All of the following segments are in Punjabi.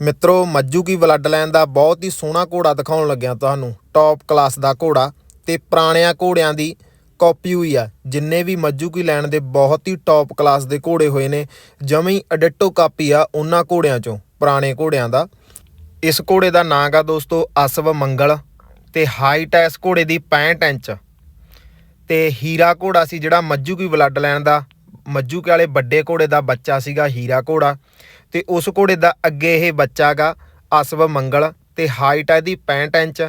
ਮਿੱਤਰੋ ਮੱਜੂ ਕੀ ਬਲੱਡ ਲਾਈਨ ਦਾ ਬਹੁਤ ਹੀ ਸੋਹਣਾ ਘੋੜਾ ਦਿਖਾਉਣ ਲੱਗਿਆ ਤੁਹਾਨੂੰ। ਟੌਪ ਕਲਾਸ ਦਾ ਘੋੜਾ ਤੇ ਪੁਰਾਣਿਆਂ ਘੋੜਿਆਂ ਦੀ ਕਾਪੀ ਹੋਈ ਆ। ਜਿੰਨੇ ਵੀ ਮੱਜੂ ਕੀ ਲੈਣ ਦੇ ਬਹੁਤ ਹੀ ਟੌਪ ਕਲਾਸ ਦੇ ਘੋੜੇ ਹੋਏ ਨੇ, ਜਮੀ ਅਡਿਟੋ ਕਾਪੀ ਆ ਉਹਨਾਂ ਘੋੜਿਆਂ ਚੋਂ, ਪੁਰਾਣੇ ਘੋੜਿਆਂ ਦਾ। ਇਸ ਘੋੜੇ ਦਾ ਨਾਂ ਗਾ ਦੋਸਤੋ, ਅਸਵ ਮੰਗਲ ਤੇ ਹਾਈਟ ਹੈ ਇਸ ਘੋੜੇ ਦੀ 65 ਇੰਚ। ਤੇ ਹੀਰਾ ਘੋੜਾ ਸੀ ਜਿਹੜਾ ਮੱਜੂ ਕੀ ਬਲੱਡ ਲਾਈਨ ਦਾ ਮੱਜੂ ਕੇ ਵਾਲੇ ਵੱਡੇ ਘੋੜੇ ਦਾ ਬੱਚਾ ਸੀਗਾ ਹੀਰਾ ਘੋੜਾ। ਤੇ ਉਸ ਘੋੜੇ ਦਾ ਅੱਗੇ ਇਹ ਬੱਚਾ ਗਾ ਅਸਵ ਮੰਗਲ ਤੇ ਹਾਈਟ ਹੈ ਇਹਦੀ 65 ਇੰਚ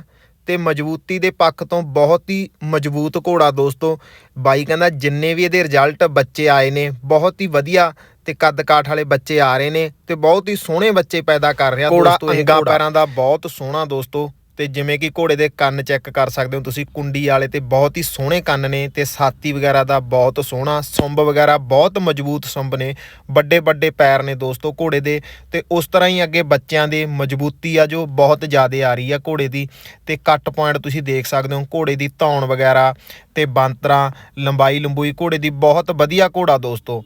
ਤੇ ਮਜ਼ਬੂਤੀ ਦੇ ਪੱਖ ਤੋਂ ਬਹੁਤ ਹੀ ਮਜ਼ਬੂਤ ਘੋੜਾ ਦੋਸਤੋ। ਬਾਈ ਕਹਿੰਦਾ ਜਿੰਨੇ ਵੀ ਇਹਦੇ ਰਿਜ਼ਲਟ ਬੱਚੇ ਆਏ ਨੇ ਬਹੁਤ ਹੀ ਵਧੀਆ ਤੇ ਕੱਦ ਕਾਠ ਵਾਲੇ ਬੱਚੇ ਆ ਰਹੇ ਨੇ ਤੇ ਬਹੁਤ ਹੀ ਸੋਹਣੇ ਬੱਚੇ ਪੈਦਾ ਕਰ ਰਿਹਾ ਦੋਸਤੋ ਇਹ ਅੰਗਾ ਪੈਰਾਂ ਦਾ ਬਹੁਤ ਸੋਹਣਾ ਦੋਸਤੋ। ਤੇ ਜਿਵੇਂ ਕਿ ਘੋੜੇ ਦੇ ਕੰਨ ਚੈੱਕ ਕਰ ਸਕਦੇ ਹੋ ਤੁਸੀਂ, ਕੁੰਡੀ ਵਾਲੇ ਤੇ ਬਹੁਤ ਹੀ ਸੋਹਣੇ ਕੰਨ ਨੇ ਤੇ ਸਾਤੀ ਵਗੈਰਾ ਦਾ ਬਹੁਤ ਸੋਹਣਾ, ਸੁੰਬ ਵਗੈਰਾ ਬਹੁਤ ਮਜ਼ਬੂਤ ਸੁੰਬ ਨੇ, ਵੱਡੇ ਵੱਡੇ ਪੈਰ ਨੇ ਦੋਸਤੋ ਘੋੜੇ ਦੇ ਤੇ ਉਸ ਤਰ੍ਹਾਂ ਹੀ ਅੱਗੇ ਬੱਚਿਆਂ ਦੇ ਮਜ਼ਬੂਤੀ ਆ ਜੋ ਬਹੁਤ ਜ਼ਿਆਦਾ ਆ ਰਹੀ ਆ ਘੋੜੇ ਦੀ ਤੇ ਕੱਟ ਪੁਆਇੰਟ ਤੁਸੀਂ ਦੇਖ ਸਕਦੇ ਹੋ ਘੋੜੇ ਦੀ ਧੌਣ ਵਗੈਰਾ ਤੇ ਬਾਂਤਰਾ, ਲੰਬਾਈ ਲੰਬੂਈ ਘੋੜੇ ਦੀ ਬਹੁਤ ਵਧੀਆ ਘੋੜਾ ਦੋਸਤੋ।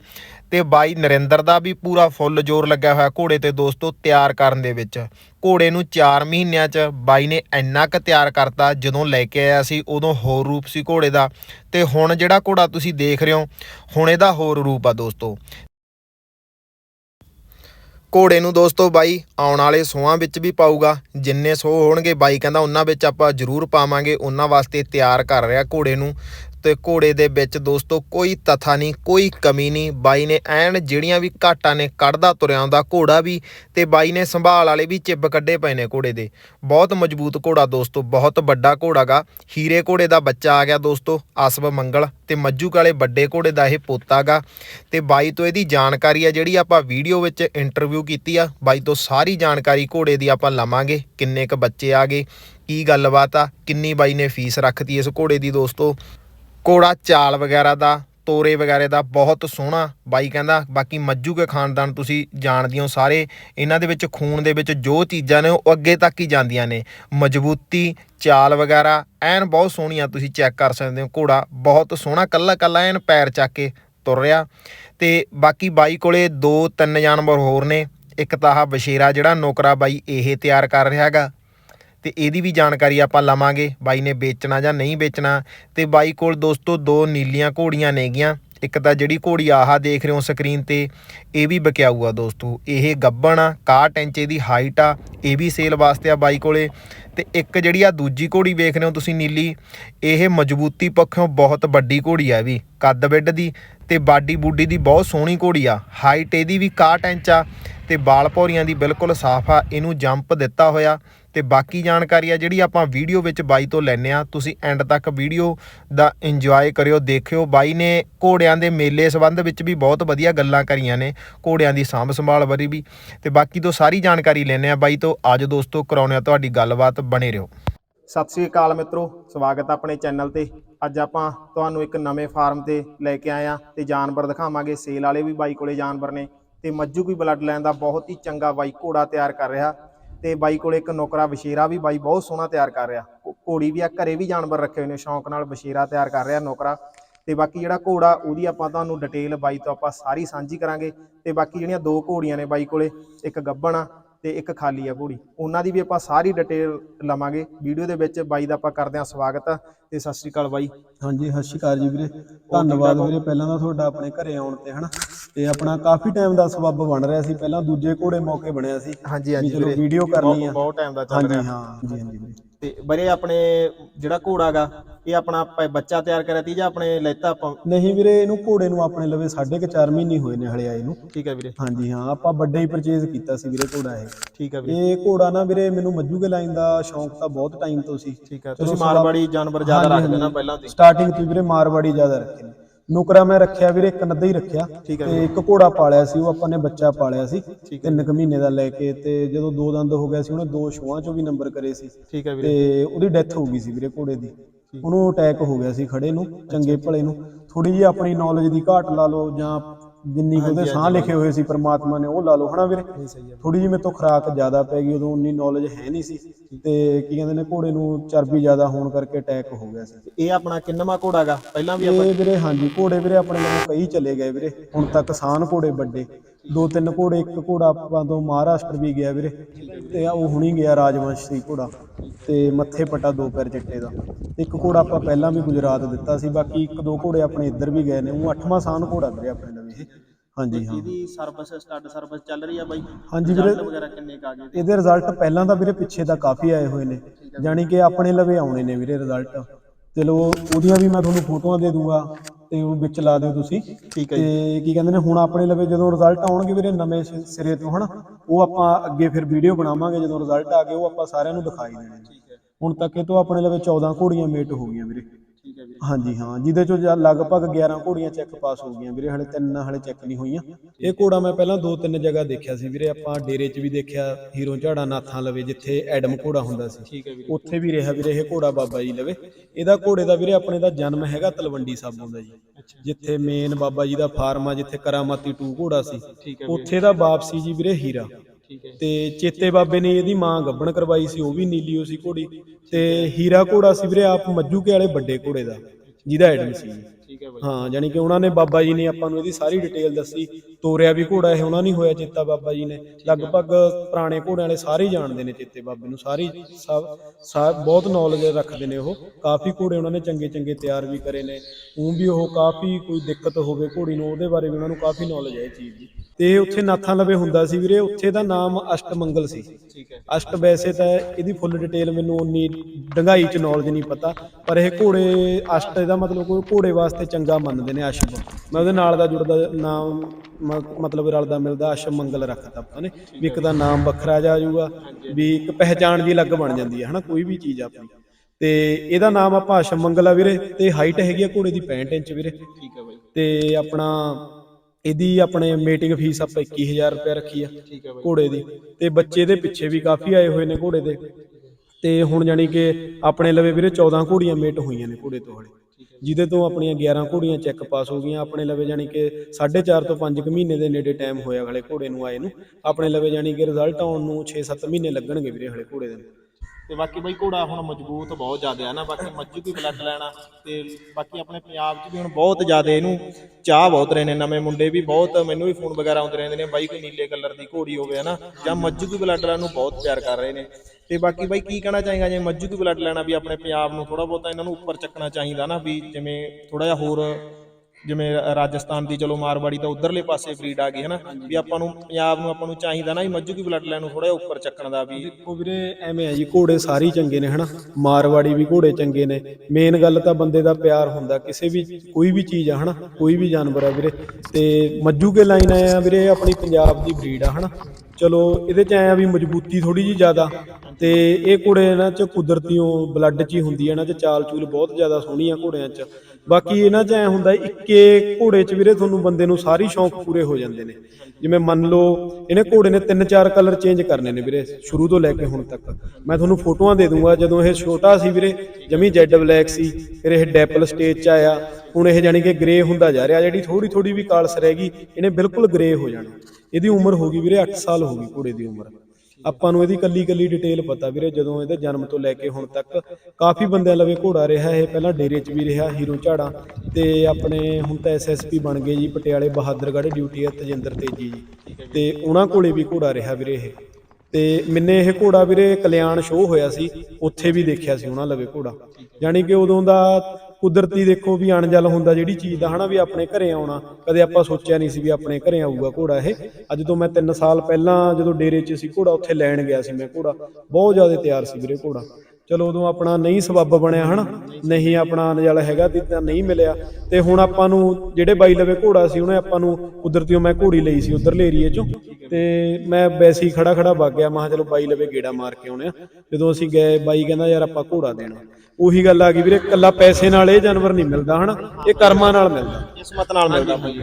ਤੇ ਬਾਈ ਨਰਿੰਦਰ ਦਾ ਵੀ ਪੂਰਾ ਫੁੱਲ ਜ਼ੋਰ ਲੱਗਿਆ ਹੋਇਆ ਘੋੜੇ ਤੇ ਦੋਸਤੋ ਤਿਆਰ ਕਰਨ ਦੇ ਵਿੱਚ। ਘੋੜੇ ਨੂੰ 4 ਮਹੀਨਿਆਂ 'ਚ ਬਾਈ ਨੇ ਇੰਨਾ ਕੁ ਤਿਆਰ ਕਰਤਾ, ਜਦੋਂ ਲੈ ਕੇ ਆਇਆ ਸੀ ਉਦੋਂ ਹੋਰ ਰੂਪ ਸੀ ਘੋੜੇ ਦਾ। ਤੇ ਹੁਣ ਜਿਹੜਾ ਘੋੜਾ ਤੁਸੀਂ ਦੇਖ ਰਹੇ ਹੋ, ਹੁਣ ਇਹਦਾ ਹੋਰ ਰੂਪ ਆ ਦੋਸਤੋ। ਘੋੜੇ ਨੂੰ ਦੋਸਤੋ ਬਾਈ ਆਉਣ ਵਾਲੇ ਸੋਹਾਂ ਵਿੱਚ ਵੀ ਪਾਊਗਾ। ਜਿੰਨੇ ਸੋ ਹੋਣਗੇ ਬਾਈ ਕਹਿੰਦਾ ਉਹਨਾਂ ਵਿੱਚ ਆਪਾਂ ਜ਼ਰੂਰ ਪਾਵਾਂਗੇ। ਉਹਨਾਂ ਵਾਸਤੇ ਤਿਆਰ ਕਰ ਰਿਹਾ ਘੋੜੇ ਨੂੰ। ਤੇ ਘੋੜੇ ਦੇ ਵਿੱਚ ਦੋਸਤੋ ਕੋਈ ਤਥਾ ਨਹੀਂ, ਕੋਈ ਕਮੀ ਨਹੀਂ। ਬਾਈ ਨੇ ਐਨ ਜਿਹੜੀਆਂ ਵੀ ਘਾਟਾਂ ਨੇ ਕੱਢਦਾ ਤੁਰਿਆ ਆਉਂਦਾ ਘੋੜਾ ਵੀ ਤੇ ਬਾਈ ਨੇ ਸੰਭਾਲ ਵਾਲੇ ਵੀ ਚਿੱਬ ਕੱਢੇ ਪਏ ਨੇ ਘੋੜੇ ਦੇ। ਬਹੁਤ ਮਜ਼ਬੂਤ ਘੋੜਾ ਦੋਸਤੋ, ਬਹੁਤ ਵੱਡਾ ਘੋੜਾ ਗਾ। ਹੀਰੇ ਘੋੜੇ ਦਾ ਬੱਚਾ ਆ ਗਿਆ ਦੋਸਤੋ ਅਸਬ ਮੰਗਲ ਤੇ ਮੱਜੂ ਕਾਲੇ ਵੱਡੇ ਘੋੜੇ ਦਾ ਇਹ ਪੋਤਾ ਗਾ। ਤੇ ਬਾਈ ਤੋਂ ਇਹਦੀ ਜਾਣਕਾਰੀ ਆ ਜਿਹੜੀ ਆਪਾਂ ਵੀਡੀਓ ਵਿੱਚ ਇੰਟਰਵਿਊ ਕੀਤੀ ਆ, ਬਾਈ ਤੋਂ ਸਾਰੀ ਜਾਣਕਾਰੀ ਘੋੜੇ ਦੀ ਆਪਾਂ ਲਵਾਂਗੇ, ਕਿੰਨੇ ਕ ਬੱਚੇ ਆ ਗਏ, ਕੀ ਗੱਲਬਾਤ ਆ, ਕਿੰਨੀ ਬਾਈ ਨੇ ਫੀਸ ਰੱਖਤੀ ਇਸ ਘੋੜੇ ਦੀ ਦੋਸਤੋ। ਘੋੜਾ ਚਾਲ ਵਗੈਰਾ ਦਾ, ਤੋਰੇ ਵਗੈਰੇ ਦਾ ਬਹੁਤ ਸੋਹਣਾ ਬਾਈ ਕਹਿੰਦਾ। ਬਾਕੀ ਮੱਜੂ ਕੇ ਖਾਨਦਾਨ ਤੁਸੀਂ ਜਾਣਦੇ ਹੋ ਸਾਰੇ, ਇਹਨਾਂ ਦੇ ਵਿੱਚ ਖੂਨ ਦੇ ਵਿੱਚ ਜੋ ਚੀਜ਼ਾਂ ਨੇ ਉਹ ਅੱਗੇ ਤੱਕ ਹੀ ਜਾਂਦੀਆਂ ਨੇ। ਮਜ਼ਬੂਤੀ, ਚਾਲ ਵਗੈਰਾ, ਐਨ ਬਹੁਤ ਸੋਹਣੀਆਂ ਤੁਸੀਂ ਚੈੱਕ ਕਰ ਸਕਦੇ ਹੋ। ਘੋੜਾ ਬਹੁਤ ਸੋਹਣਾ, ਕੱਲਾ ਕੱਲਾ ਐਨ ਪੈਰ ਚੱਕ ਕੇ ਤੁਰ ਰਿਹਾ। ਤੇ ਬਾਕੀ ਬਾਈ ਕੋਲੇ ਦੋ ਤਿੰਨ ਜਾਨਵਰ ਹੋਰ ਨੇ। ਇੱਕ ਤਾਂ ਆਹ ਬਸ਼ੇਰਾ ਜਿਹੜਾ ਨੋਕਰਾ ਬਾਈ ਇਹ ਤਿਆਰ ਕਰ ਰਿਹਾ ਹੈਗਾ। ਤੇ ਇਹਦੀ ਵੀ ਜਾਣਕਾਰੀ ਆਪਾਂ ਲਵਾਂਗੇ, ਬਾਈ ਨੇ ਵੇਚਣਾ ਜਾਂ ਨਹੀਂ ਵੇਚਣਾ। ਤੇ ਬਾਈ ਕੋਲ ਦੋਸਤੋ ਦੋ ਨੀਲੀਆਂ ਘੋੜੀਆਂ ਨੇਗੀਆਂ, ਇੱਕ ਤਾਂ ਜਿਹੜੀ ਘੋੜੀ ਆਹਾ ਦੇਖ ਰਹੇ ਹੋ ਸਕਰੀਨ ਤੇ, ਇਹ ਵੀ ਬਕਿਆਊ ਆ ਦੋਸਤੋ। ਇਹ ਗੱਬਣ ਆ 61 ਇੰਚ ਦੀ ਹਾਈਟ ਆ, ਇਹ ਵੀ ਸੇਲ ਵਾਸਤੇ ਆ ਬਾਈ ਕੋਲੇ। ਤੇ ਇੱਕ ਜਿਹੜੀ ਆ ਦੂਜੀ ਘੋੜੀ ਵੇਖ ਰਹੇ ਹੋ ਤੁਸੀਂ ਨੀਲੀ, ਇਹ ਮਜ਼ਬੂਤੀ ਪੱਖੋਂ ਬਹੁਤ ਵੱਡੀ ਘੋੜੀ ਆ ਇਹ ਵੀ, ਕੱਦ ਵਿੱਡ ਦੀ ਤੇ ਬਾਡੀ ਬੂਡੀ ਦੀ ਬਹੁਤ ਸੋਹਣੀ ਘੋੜੀ ਆ। ਹਾਈਟ ਇਹਦੀ ਵੀ 61 ਇੰਚ ਆ ਤੇ ਬਾਲ ਭੌਰੀਆਂ ਦੀ ਬਿਲਕੁਲ ਸਾਫ਼ ਆ, ਇਹਨੂੰ ਜੰਪ ਦਿੱਤਾ ਹੋਇਆ। ਤੇ ਬਾਕੀ ਜਾਣਕਾਰੀ ਆ ਜਿਹੜੀ ਆਪਾਂ ਵੀਡੀਓ ਵਿੱਚ ਬਾਈ ਤੋਂ ਲੈਨੇ ਆ, ਤੁਸੀਂ ਐਂਡ ਤੱਕ ਵੀਡੀਓ ਦਾ ਇੰਜੋਏ ਕਰਿਓ, ਦੇਖਿਓ। ਬਾਈ ਨੇ ਘੋੜਿਆਂ ਦੇ ਮੇਲੇ ਸੰਬੰਧ ਵਿੱਚ ਵੀ ਬਹੁਤ ਵਧੀਆ ਗੱਲਾਂ ਕਰੀਆਂ ਨੇ, ਘੋੜਿਆਂ ਦੀ ਸਾਂਭ ਸੰਭਾਲ ਬਾਰੇ ਵੀ। ਤੇ ਬਾਕੀ ਤੋਂ ਸਾਰੀ ਜਾਣਕਾਰੀ ਲੈਨੇ ਆ ਬਾਈ ਤੋਂ। ਅੱਜ ਦੋਸਤੋ ਕਰਾਉਨੇ ਆ ਤੁਹਾਡੀ ਗੱਲਬਾਤ, ਬਣੇ ਰਹੋ। ਸਤਿ ਸ੍ਰੀ ਅਕਾਲ ਮਿੱਤਰੋ, ਸਵਾਗਤ ਹੈ ਆਪਣੇ ਚੈਨਲ ਤੇ। ਅੱਜ ਆਪਾਂ ਤੁਹਾਨੂੰ ਇੱਕ ਨਵੇਂ ਫਾਰਮ ਤੇ ਲੈ ਕੇ ਆਏ ਆ ਤੇ ਜਾਨਵਰ ਦਿਖਾਵਾਂਗੇ। ਸੇਲ ਵਾਲੇ ਵੀ ਬਾਈ ਕੋਲੇ ਜਾਨਵਰ ਨੇ ਤੇ ਮੱਝੂ ਕੋਈ ਬਲੱਡ ਲਾਈਨ ਦਾ ਬਹੁਤ ਹੀ ਚੰਗਾ ਬਾਈ ਘੋੜਾ ਤਿਆਰ ਕਰ ਰਿਹਾ। ਤੇ ਬਾਈ ਕੋਲ ਇੱਕ ਨੌਕਰਾ ਬਸ਼ੀਰਾ ਵੀ ਬਾਈ ਬਹੁਤ ਸੋਹਣਾ ਤਿਆਰ ਕਰ ਰਿਹਾ। ਘੋੜੀ ਵੀ ਆ, ਘਰੇ ਵੀ ਜਾਨਵਰ ਰੱਖੇ ਹੋਏ ਨੇ, ਸ਼ੌਂਕ ਨਾਲ ਬਸ਼ੀਰਾ ਤਿਆਰ ਕਰ ਰਿਹਾ ਨੌਕਰਾ। ਤੇ ਬਾਕੀ ਜਿਹੜਾ ਘੋੜਾ, ਉਹਦੀ ਆਪਾਂ ਤੁਹਾਨੂੰ ਡਿਟੇਲ ਬਾਈ ਤੋਂ ਆਪਾਂ ਸਾਰੀ ਸਾਂਝੀ ਕਰਾਂਗੇ। ਤੇ ਬਾਕੀ ਜਿਹੜੀਆਂ ਦੋ ਘੋੜੀਆਂ ਨੇ ਬਾਈ ਕੋਲੇ, ਇੱਕ ਗੱਬਣ ਆ ਤੇ ਇੱਕ ਖਾਲੀ ਆ ਘੋੜੀ। ਉਹਨਾਂ ਦੀ ਵੀ ਆਪਾਂ ਸਾਰੀ ਡਿਟੇਲ ਲਵਾਂਗੇ। ਵੀਡੀਓ ਦੇ ਵਿੱਚ ਬਾਈ ਦਾ ਆਪਾਂ ਕਰਦੇ ਹਾਂ ਸਵਾਗਤ। ਤੇ ਸਤਿ ਸ਼੍ਰੀ ਅਕਾਲ ਬਾਈ। ਹਾਂਜੀ ਸਤਿ ਸ਼੍ਰੀ ਅਕਾਲ ਜੀ ਵੀਰੇ। ਧੰਨਵਾਦ ਵੀਰੇ ਪਹਿਲਾਂ ਤਾਂ ਤੁਹਾਡਾ ਆਪਣੇ ਘਰੇ ਆਉਣ ਤੇ ਹਨਾ? ਤੇ ਆਪਣਾ ਕਾਫੀ ਟਾਈਮ ਦਾ ਸਬੱਬ ਬਣ ਰਿਹਾ ਸੀ। ਪਹਿਲਾਂ ਦੂਜੇ ਘੋੜੇ ਮੌਕੇ ਬਣਿਆ ਸੀ। ਹਾਂਜੀ ਹਾਂਜੀ ਵੀਡੀਓ ਕਰਨੀ ਆ। ਬਹੁਤ ਟਾਈਮ ਦਾ ਚੱਲ ਹਾਂਜੀ ਰਿਹਾ। ਹਾਂ ਹਾਂਜੀ ਹਾਂਜੀ ਵੀਰੇ। ਤੇ ਬਰੇ ਆਪਣੇ ਜਿਹੜਾ ਘੋੜਾ ਗਾ ਇਹ ਆਪਣਾ ਬੱਚਾ ਤਿਆਰ ਕਰਿਆ ਤੀ ਜਾਂ ਆਪਣੇ ਲੈਤਾ ਆਪਾਂ? ਨਹੀਂ ਵੀਰੇ ਇਹਨੂੰ ਘੋੜੇ ਨੂੰ ਆਪਣੇ ਲਵੇ ਸਾਢੇ ਕੁ ਚਾਰ ਮਹੀਨੇ ਹੋਏ ਨੇ ਹਲੇ ਆਏ ਨੂੰ। ਠੀਕ ਹੈ ਵੀਰੇ। ਹਾਂਜੀ ਹਾਂ ਆਪਾਂ ਵੱਡਾ ਹੀ ਪਰਚੇਜ਼ ਕੀਤਾ ਸੀ ਵੀਰੇ ਘੋੜਾ ਇਹ। ਠੀਕ ਹੈ ਵੀਰੇ। ਇਹ ਘੋੜਾ ਨਾ ਵੀਰੇ ਮੈਨੂੰ ਕੇ ਲਾਈਨ ਦਾ ਸ਼ੌਂਕ ਤਾਂ ਬਹੁਤ ਟਾਈਮ ਤੋਂ ਸੀ। ਠੀਕ ਹੈ ਤੁਸੀਂ ਮਾਰਵਾੜੀ ਜਾਨਵਰ ਜ਼ਿਆਦਾ ਰੱਖਦੇ ਨਾ ਪਹਿਲਾਂ ਤੇ। ਸਟਾਰਟਿੰਗ ਤੋਂ ਵੀਰੇ ਮਾਰਵਾੜੀ ਜ਼ਿਆਦਾ ਰੱਖੇ ਨੇ। ਨੁਕਰਾ ਮੈਂ ਰੱਖਿਆ ਵੀਰੇ ਇੱਕ ਨੱਦਾ ਹੀ ਰੱਖਿਆ ਤੇ ਇੱਕ ਘੋੜਾ ਪਾਲਿਆ ਸੀ ਉਹ ਆਪਾਂ ਨੇ ਬੱਚਾ ਪਾਲਿਆ ਸੀ ਤਿੰਨ ਕੁ ਮਹੀਨੇ ਦਾ ਲੈ ਕੇ ਤੇ ਜਦੋਂ ਦੋ ਦੰਦ ਹੋ ਗਿਆ ਸੀ ਉਹਨੇ ਦੋ ਛੋਆਂ ਚੋਂ ਵੀ ਨੰਬਰ ਕਰੇ ਸੀ ਠੀਕ ਹੈ ਵੀਰੇ। ਤੇ ਉਹਦੀ ਡੈਥ ਹੋ ਗਈ ਸੀ ਵੀਰੇ ਘੋੜੇ ਦੀ। ਉਹਨੂੰ ਅਟੈਕ ਹੋ ਗਿਆ ਸੀ ਖੜੇ ਨੂੰ ਚੰਗੇ ਭਲੇ ਨੂੰ। ਥੋੜੀ ਜਿਹੀ ਆਪਣੀ ਨੌਲੇਜ ਦੀ ਘਾਟ ਲਾ ਲਓ ਜਾਂ ਜਿੰਨੀ ਕੁ ਉਹਦੇ ਸਾਹ ਲਿਖੇ ਹੋਏ ਸੀ ਪ੍ਰਮਾਤਮਾ ਨੇ ਉਹ ਲਾ ਲਓ ਹਨਾ ਵੀਰੇ? ਥੋੜੀ ਜਿਹੀ ਮੇਰੇ ਤੋਂ ਖੁਰਾਕ ਜ਼ਿਆਦਾ ਪੈ ਗਈ ਉਦੋਂ ਉਨੀ ਨੌਲੇਜ ਹੈ ਨਹੀਂ ਸੀ। ਤੇ ਕੀ ਕਹਿੰਦੇ ਨੇ ਘੋੜੇ ਨੂੰ ਚਰਬੀ ਜ਼ਿਆਦਾ ਹੋਣ ਕਰਕੇ ਅਟੈਕ ਹੋ ਗਿਆ ਸੀ। ਇਹ ਆਪਣਾ ਕਿੰਨਵਾਂ ਘੋੜਾ ਗਾ? ਪਹਿਲਾਂ ਵੀ ਇਹ ਵੀਰੇ ਹਾਂਜੀ ਘੋੜੇ ਵੀਰੇ ਆਪਣੇ ਨਾਲ ਕਈ ਚਲੇ ਗਏ ਵੀਰੇ। ਹੁਣ ਤੱਕ ਸਾਨ ਘੋੜੇ ਵੱਡੇ। ਦੋ ਤਿੰਨ ਘੋੜੇ ਇੱਕ ਘੋੜਾ ਆਪਾਂ ਤੋਂ ਮਹਾਰਾਸ਼ਟਰ ਵੀ ਗਿਆ ਵੀਰੇ। ਤੇ ਉਹ ਹੁਣੀ ਗਿਆ ਰਾਜਵੰਸ਼ ਘੋੜਾ। ਤੇ ਮੱਥੇ ਪਟਾ ਦੋ ਪੈਰ ਚਿੱਟੇ ਦਾ। ਇੱਕ ਘੋੜਾ ਆਪਾਂ ਪਹਿਲਾਂ ਵੀ ਗੁਜਰਾਤ ਦਿੱਤਾ ਸੀ ਬਾਕੀ ਇੱਕ ਦੋ ਘੋੜੇ ਆਪਣੇ ਇੱਧਰ ਵੀ ਗਏ ਨੇ। ਉਹ ਅੱਠਵਾਂ ਸਾਨ ਘੋੜਾ ਵੀਰੇ ਆਪਣੇ ਇਹ ਹਾਂਜੀ ਹਾਂ। ਇਹਦੀ ਸਰਵਿਸ ਸਟੱਡ ਸਰਵਿਸ ਚੱਲ ਰਹੀ ਆ ਬਾਈ। ਹਾਂਜੀ ਵੀਰੇ ਰਿਜ਼ਲਟ ਵਗੈਰਾ ਕਿੰਨੇ ਕ ਆ ਗਏ ਇਹਦੇ ਰਿਜ਼ਲਟ ਪਹਿਲਾਂ ਤਾਂ ਵੀਰੇ ਪਿੱਛੇ ਤਾਂ ਕਾਫੀ ਆਏ ਹੋਏ ਨੇ। ਜਾਣੀ ਕਿ ਆਪਣੇ ਲਵੇ ਆਉਣੇ ਨੇ ਵੀਰੇ ਰਿਜ਼ਲਟ ਚਲੋ ਉਹਦੀਆਂ ਵੀ ਮੈਂ ਤੁਹਾਨੂੰ ਫੋਟੋਆਂ ਦੇ ਦੂੰਗਾ ਤੇ ਉਹ ਵਿੱਚ ਲਾ ਦਿਓ ਤੁਸੀਂ। ਠੀਕ ਹੈ ਤੇ ਕੀ ਕਹਿੰਦੇ ਨੇ ਹੁਣ ਆਪਣੇ ਲਵੇ ਜਦੋਂ ਰਿਜ਼ਲਟ ਆਉਣਗੇ ਵੀਰੇ ਨਵੇਂ ਸਿ- ਸਿਰੇ ਤੋਂ ਹਨਾ ਉਹ ਆਪਾਂ ਅੱਗੇ ਫਿਰ ਵੀਡੀਓ ਬਣਾਵਾਂਗੇ ਜਦੋਂ ਰਿਜ਼ਲਟ ਆ ਗਏ ਉਹ ਆਪਾਂ ਸਾਰਿਆਂ ਨੂੰ ਦਿਖਾਈ ਦੇਣੇ ਨੇ। ਠੀਕ ਹੈ ਹੁਣ ਤੱਕ ਇਹ ਤੋਂ ਆਪਣੇ ਲਵੇ 14 ਘੋੜੀਆਂ ਮੇਟ ਹੋ ਗਈਆਂ ਵੀਰੇ। ਠੀਕ ਹੈ ਵੀਰੇ। ਹਾਂਜੀ ਹਾਂ। ਜਿਹਦੇ ਚੋਂ ਜਾਂ ਲਗਭਗ 11 ਘੋੜੀਆਂ ਚੈੱਕ ਪਾਸ ਹੋ ਗਈਆਂ। ਵੀਰੇ ਹਲੇ ਤਿੰਨ ਹਲੇ ਚੈੱਕ ਨਹੀਂ ਹੋਈਆਂ। ਇਹ ਘੋੜਾ ਮੈਂ ਪਹਿਲਾਂ ਦੋ ਤਿੰਨ ਜਗ੍ਹਾ ਦੇਖਿਆ ਸੀ ਵੀਰੇ। ਆਪਾਂ ਡੇਰੇ 'ਚ ਵੀ ਦੇਖਿਆ ਹੀਰੋ ਝਾੜਾ ਨਾਥਾਂ ਲਵੇ ਜਿੱਥੇ ਐਡਮ ਘੋੜਾ ਹੁੰਦਾ ਸੀ। ਠੀਕ ਹੈ ਵੀਰੇ। ਉੱਥੇ ਵੀ ਰਿਹਾ ਵੀਰੇ ਇਹ ਘੋੜਾ ਬਾਬਾ ਜੀ ਲਵੇ। ਇਹਦਾ ਘੋੜੇ ਦਾ ਵੀਰੇ ਆਪਣੇ ਦਾ ਜਨਮ ਹੈਗਾ ਤਲਵੰਡੀ ਸਾਬੋਂ ਦਾ ਜੀ। ਜਿੱਥੇ ਮੇਨ ਬਾਬਾ ਜੀ ਦਾ ਫਾਰਮ ਆ ਜਿੱਥੇ ਕਰਾਮਾਤੀ 2 ਘੋੜਾ ਸੀ। ਉੱਥੇ ਦਾ ਵਾਪਸੀ ਜੀ ਵੀਰੇ ਹੀਰਾ। ਤੇ ਚੇਤੇ ਬਾਬੇ ਨੇ ਇਹਦੀ ਮਾਂ ਗੱਬਣ ਕਰਵਾਈ ਸੀ ਉਹ ਵੀ ਨੀਲੀ ਹੋ ਸੀ ਘੋੜੀ। ਤੇ ਹੀਰਾ ਘੋੜਾ ਸੀ ਵੀਰੇ ਆਪ ਮੱਜੂਕੇ ਵਾਲੇ ਵੱਡੇ ਘੋੜੇ ਦਾ ਜਿਹਦਾ ਐਡਮ ਸੀ। ਠੀਕ ਹੈ ਬਾਈ। ਹਾਂ ਜਾਨੀ ਕਿ ਉਹਨਾਂ ਨੇ ਬਾਬਾ ਜੀ ਨੇ ਆਪਾਂ ਨੂੰ ਇਹਦੀ ਸਾਰੀ ਡਿਟੇਲ ਦੱਸੀ। ਤੋਰਿਆ ਵੀ ਘੋੜਾ ਇਹ ਉਹਨਾਂ ਨਹੀਂ ਹੋਇਆ ਚੇਤਾ ਬਾਬਾ ਜੀ ਨੇ। ਲਗਭਗ ਪੁਰਾਣੇ ਘੋੜਿਆਂ ਵਾਲੇ ਸਾਰੇ ਜਾਣਦੇ ਨੇ ਚੇਤੇ ਬਾਬੇ ਨੂੰ ਸਾਰੀ ਸਭ ਸਭ ਬਹੁਤ ਨੌਲੇਜ ਰੱਖਦੇ ਨੇ ਉਹ। ਕਾਫੀ ਘੋੜੇ ਉਹਨਾਂ ਨੇ ਚੰਗੇ ਚੰਗੇ ਤਿਆਰ ਵੀ ਕਰੇ ਨੇ। ਉਹ ਵੀ ਉਹ ਕਾਫੀ ਕੋਈ ਦਿੱਕਤ ਹੋਵੇ ਘੋੜੀ ਨੂੰ ਉਹਦੇ ਬਾਰੇ ਵੀ ਉਹਨਾਂ ਨੂੰ ਕਾਫੀ ਨੌਲੇਜ ਹੈ ਇਹ ਚੀਜ਼ ਦੀ। ਤੇ ਉੱਥੇ ਨਾਥਾਂ ਲਵੇ ਹੁੰਦਾ ਸੀ ਵੀਰੇ ਉੱਥੇ ਦਾ ਨਾਮ ਅਸ਼ਟਮੰਗਲ ਸੀ। ਠੀਕ ਹੈ ਅਸ਼ਟ ਵੈਸੇ ਤਾਂ ਇਹਦੀ ਫੁੱਲ ਡਿਟੇਲ ਮੈਨੂੰ ਉਨੀ ਡੰਗਾਈ ਚ ਨੌਲੇਜ ਨਹੀਂ ਪਤਾ ਪਰ ਇਹ ਘੋੜੇ ਅਸ਼ਟ ਇਹਦਾ ਮਤਲਬ ਕੋਈ ਘੋੜੇ ਵਾਸਤੇ ਚੰਗਾ ਮੰਨਦੇ ਨੇ ਅਸ਼ਬ ਮੈਂ ਉਹਦੇ ਨਾਲ ਦਾ ਜੁੜਦਾ ਨਾਮ ਮਤਲਬ ਰਲਦਾ ਮਿਲਦਾ ਅਸ਼ਬ ਮੰਗਲ ਰੱਖਤਾ ਆਪਾਂ ਨੇ ਵੀ ਇੱਕ ਦਾ ਨਾਮ ਵੱਖਰਾ ਜਾ ਜਾਊਗਾ ਵੀ ਇੱਕ ਪਹਿਚਾਣ ਦੀ ਅਲੱਗ ਬਣ ਜਾਂਦੀ ਹੈ ਹਨਾ ਕੋਈ ਵੀ ਚੀਜ਼ ਆਪਣੀ। ਤੇ ਇਹਦਾ ਨਾਮ ਆਪਾਂ ਅਸ਼ਬ ਮੰਗਲ ਆ ਵੀਰੇ ਤੇ ਹਾਈਟ ਹੈਗੀ ਆ ਘੋੜੇ ਦੀ 65 ਇੰਚ ਵੀਰੇ। ਠੀਕ ਹੈ ਬਾਈ। ਤੇ ਆਪਣਾ ਇਹਦੀ ਆਪਣੇ ਮੀਟਿੰਗ ਫੀਸ ਆਪਾਂ 21000 ਰੁਪਏ ਰੱਖੀ ਆ ਘੋੜੇ ਦੀ। ਤੇ ਬੱਚੇ ਦੇ ਪਿੱਛੇ ਵੀ ਕਾਫੀ ਆਏ ਹੋਏ ਨੇ ਘੋੜੇ ਦੇ। ਤੇ ਹੁਣ ਜਾਨੀ ਕਿ ਆਪਣੇ ਲਵੇ ਵੀਰੇ 14 ਘੋੜੀਆਂ ਮੇਟ ਹੋਈਆਂ ਨੇ ਘੋੜੇ ਤੋਂ ਹਲੇ। ਜਿਹਦੇ ਤੋਂ ਆਪਣੀਆਂ 11 ਘੋੜੀਆਂ ਚੈੱਕ ਪਾਸ ਹੋ ਗਈਆਂ। ਆਪਣੇ ਲਵੇ ਜਾਨੀ ਕਿ 4.5 ਤੋਂ 5 ਮਹੀਨੇ ਦੇ ਨੇੜੇ ਟਾਈਮ ਹੋਇਆ ਹਲੇ ਘੋੜੇ ਨੂੰ ਆਏ ਨੂੰ। ਆਪਣੇ ਲਵੇ ਜਾਨੀ ਕਿ ਰਿਜ਼ਲਟ ਆਉਣ ਨੂੰ 6-7 ਮਹੀਨੇ ਲੱਗਣਗੇ ਵੀਰੇ ਹਲੇ ਘੋੜੇ ਦੇ। ਤੇ ਬਾਕੀ ਬਈ ਘੋੜਾ ਹੁਣ ਮਜ਼ਬੂਤ ਬਹੁਤ ਜ਼ਿਆਦਾ ਹੈ ਨਾ, ਬਾਕੀ ਮੱਝੂ ਵੀ ਬਲੱਡ ਲੈਣਾ ਤੇ ਬਾਕੀ ਆਪਣੇ ਪੰਜਾਬ 'ਚ ਵੀ ਹੁਣ ਬਹੁਤ ਜ਼ਿਆਦਾ ਇਹਨੂੰ ਚਾਹ ਬਹੁਤ ਰਹੇ ਨੇ, ਨਵੇਂ ਮੁੰਡੇ ਵੀ ਬਹੁਤ, ਮੈਨੂੰ ਵੀ ਫੋਨ ਵਗੈਰਾ ਆਉਂਦੇ ਰਹਿੰਦੇ ਨੇ ਬਾਈ ਕੋਈ ਨੀਲੇ ਕਲਰ ਦੀ ਘੋੜੀ ਹੋਵੇ ਹਨਾ, ਜਾਂ ਮੱਝੂ ਵੀ ਬਲੱਡ ਲੈਣ ਨੂੰ ਬਹੁਤ ਪਿਆਰ ਕਰ ਰਹੇ ਨੇ। ਤੇ ਬਾਕੀ ਬਾਈ ਕੀ ਕਹਿਣਾ ਚਾਹੀਦਾ ਜੇ ਮੱਝੂ ਵੀ ਬਲੱਡ ਲੈਣਾ ਵੀ ਆਪਣੇ ਪੰਜਾਬ ਨੂੰ ਥੋੜਾ ਬਹੁਤਾ ਇਹਨਾਂ ਨੂੰ ਉੱਪਰ ਚੱਕਣਾ ਚਾਹੀਦਾ ਨਾ, ਵੀ ਜਿਵੇਂ ਥੋੜਾ ਜਿਹਾ ਹੋਰ ਜਿਵੇਂ ਰਾਜਸਥਾਨ ਦੀ ਚਲੋ ਮਾਰਵਾੜੀ ਤਾਂ ਉਧਰਲੇ ਪਾਸੇ ਬਰੀਡ ਆ ਗਈ ਹੈ ਨਾ ਵੀ ਆਪਾਂ ਨੂੰ ਪੰਜਾਬ ਨੂੰ ਆਪਾਂ ਨੂੰ ਚਾਹੀਦਾ ਨਾ ਵੀ ਮੱਝੂ ਵੀ ਬਲੱਡ ਲਾਈਨ ਨੂੰ ਥੋੜਾ ਜਿਹਾ ਉੱਪਰ ਚੱਕਣ ਦਾ ਵੀ। ਉਹ ਵੀਰੇ, ਐਵੇਂ ਆ ਜੀ, ਘੋੜੇ ਸਾਰੇ ਚੰਗੇ ਨੇ, ਹਨਾ? ਮਾਰਵਾੜੀ ਵੀ ਘੋੜੇ ਚੰਗੇ ਨੇ। ਮੇਨ ਗੱਲ ਤਾਂ ਬੰਦੇ ਦਾ ਪਿਆਰ ਹੁੰਦਾ, ਕਿਸੇ ਵੀ, ਕੋਈ ਵੀ ਚੀਜ਼ ਆ, ਹਨਾ? ਕੋਈ ਵੀ ਜਾਨਵਰ ਆ ਵੀਰੇ। ਤੇ ਮੱਝੂ ਕੇ ਲਾਈਨ ਆਏ ਆ ਵੀਰੇ, ਆਪਣੀ ਪੰਜਾਬ ਦੀ ਬਰੀਡ ਆ, ਹਨਾ? ਚਲੋ, ਇਹਦੇ ਚ ਆਇਆ ਵੀ ਮਜ਼ਬੂਤੀ ਥੋੜੀ ਜੀ ਜ਼ਿਆਦਾ। ਤੇ ਇਹ ਘੋੜੇ ਇਹਨਾਂ ਚ ਕੁਦਰਤੀਓ ਬਲੱਡ ਚ ਹੀ ਹੁੰਦੀ ਹੈ ਇਹਨਾਂ ਚ ਚਾਲ ਚੂਲ ਬਹੁਤ ਜ਼ਿਆਦਾ ਸੋਹਣੀ ਆ ਘੋੜਿਆਂ ਚ। ਬਾਕੀ ਇਹਨਾਂ ਚ ਐ ਹੁੰਦਾ, ਇੱਕੇ ਘੋੜੇ ਚ ਵੀਰੇ ਤੁਹਾਨੂੰ ਬੰਦੇ ਨੂੰ ਸਾਰੇ ਸ਼ੌਂਕ ਪੂਰੇ ਹੋ ਜਾਂਦੇ ਨੇ। ਜਿਵੇਂ ਮੰਨ ਲਓ, ਇਹਨੇ ਘੋੜੇ ਨੇ ਤਿੰਨ ਚਾਰ ਕਲਰ ਚੇਂਜ ਕਰਨੇ ਨੇ ਵੀਰੇ, ਸ਼ੁਰੂ ਤੋਂ ਲੈ ਕੇ ਹੁਣ ਤੱਕ। ਮੈਂ ਤੁਹਾਨੂੰ ਫੋਟੋਆਂ ਦੇ ਦੂੰਗਾ, ਜਦੋਂ ਇਹ ਛੋਟਾ ਸੀ ਵੀਰੇ, ਜਮੀ ਜੈਡ ਬਲੈਕ ਸੀ, ਫਿਰ ਇਹ ਡੈਪਲ ਸਟੇਜ 'ਚ ਆਇਆ, ਹੁਣ ਇਹ ਜਾਨੀ ਕਿ ਗ੍ਰੇ ਹੁੰਦਾ ਜਾ ਰਿਹਾ, ਜਿਹੜੀ ਥੋੜੀ ਥੋੜੀ ਵੀ ਕਾਲਸ ਰਹਿ ਗਈ, ਇਹਨੇ ਬਿਲਕੁਲ ਗ੍ਰੇ ਹੋ ਜਾਣਾ। ਇਹਦੀ ਉਮਰ ਹੋ ਗਈ ਵੀਰੇ 8 ਸਾਲ ਹੋ ਗਈ ਘੋੜੇ ਦੀ ਉਮਰ। ਆਪਾਂ ਨੂੰ ਇਹਦੀ ਕੱਲੀ ਕੱਲੀ ਡਿਟੇਲ ਪਤਾ ਵੀਰੇ, ਜਦੋਂ ਇਹਦੇ ਜਨਮ ਤੋਂ ਲੈ ਕੇ ਹੁਣ ਤੱਕ ਕਾਫੀ ਬੰਦਿਆਂ ਲਵੇ ਘੋੜਾ ਰਿਹਾ, ਇਹ ਪਹਿਲਾਂ ਡੇਰੇ 'ਚ ਵੀ ਰਿਹਾ, ਹੀਰੋ ਝਾੜਾ ਤੇ ਆਪਣੇ ਹੁਣ ਤਾਂ ਐਸਐਸਪੀ ਬਣ ਗਏ ਜੀ, ਪਟਿਆਲੇ ਬਹਾਦਰਗੜ੍ਹ ਡਿਊਟੀ ਹੈ ਤਜਿੰਦਰ ਤੇਜੀ ਜੀ। ਤੇ ਉਹਨਾਂ ਕੋਲੇ ਵੀ ਘੋੜਾ ਰਿਹਾ ਵੀਰੇ ਇਹ। ਤੇ ਮੈਨੇ ਇਹ ਘੋੜਾ ਵੀਰੇ ਕਲਿਆਣ ਸ਼ੋਅ ਹੋਇਆ ਸੀ, ਉੱਥੇ ਵੀ ਦੇਖਿਆ ਸੀ ਉਹਨਾਂ ਲਵੇ ਘੋੜਾ। ਯਾਨੀ ਕਿ ਉਦੋਂ ਦਾ ਕੁਦਰਤੀ ਦੇਖੋ ਵੀ ਅਣਜਲ ਹੁੰਦਾ ਜਿਹੜੀ ਚੀਜ਼ ਦਾ, ਹਨਾ, ਵੀ ਆਪਣੇ ਘਰੇ ਆਉਣਾ। ਕਦੇ ਆਪਾਂ ਸੋਚਿਆ ਨਹੀਂ ਸੀ ਵੀ ਆਪਣੇ ਘਰੇ ਆਊਗਾ ਘੋੜਾ ਇਹ। ਅੱਜ ਤੋਂ ਮੈਂ 3 ਸਾਲ ਪਹਿਲਾਂ ਜਦੋਂ ਡੇਰੇ 'ਚ ਸੀ ਘੋੜਾ, ਉੱਥੇ ਲੈਣ ਗਿਆ ਸੀ ਮੈਂ ਘੋੜਾ। ਬਹੁਤ ਜ਼ਿਆਦਾ ਤਿਆਰ ਸੀ ਵੀਰੇ ਘੋੜਾ। ਚਲੋ ਉਦੋਂ ਆਪਣਾ ਨਹੀਂ ਸਬੱਬ ਬਣਿਆ, ਹਨਾ। ਨਹੀਂ ਆਪਣਾ ਨਜਾਲ ਹੈਗਾ ਤੇ ਤਾਂ ਨਹੀਂ ਮਿਲਿਆ। ਤੇ ਹੁਣ ਆਪਾਂ ਨੂੰ ਜਿਹੜੇ ਬਾਈ ਲਵੇ ਘੋੜਾ ਸੀ, ਉਹਨੇ ਆਪਾਂ ਨੂੰ ਕੁਦਰਤੀਓ ਮੈਂ ਘੋੜੀ ਲਈ ਸੀ ਉਧਰਲੇ ਏਰੀਏ 'ਚੋਂ। ਤੇ ਮੈਂ ਵੈਸੇ ਹੀ ਖੜਾ ਖੜਾ ਵਗ ਗਿਆ। ਮੈਂ ਕਿਹਾ ਚਲੋ ਬਾਈ ਲਵੇ ਗੇੜਾ ਮਾਰ ਕੇ ਆਉਣੇ ਆ ਜਦੋਂ ਅਸੀਂ ਗਏ, ਬਾਈ ਕਹਿੰਦਾ, ਯਾਰ ਆਪਾਂ ਘੋੜਾ ਦੇਣਾ। ਉਹੀ ਗੱਲ ਆ ਗਈ ਵੀਰੇ ਕੱਲਾ ਪੈਸੇ ਨਾਲ ਇਹ ਜਾਨਵਰ ਨਹੀਂ ਮਿਲਦਾ ਹਨਾ? ਇਹ ਕਰਮਾਂ ਨਾਲ ਮਿਲਦਾ। ਕਿਸਮਤ ਨਾਲ ਮਿਲਦਾ ਬਾਈ।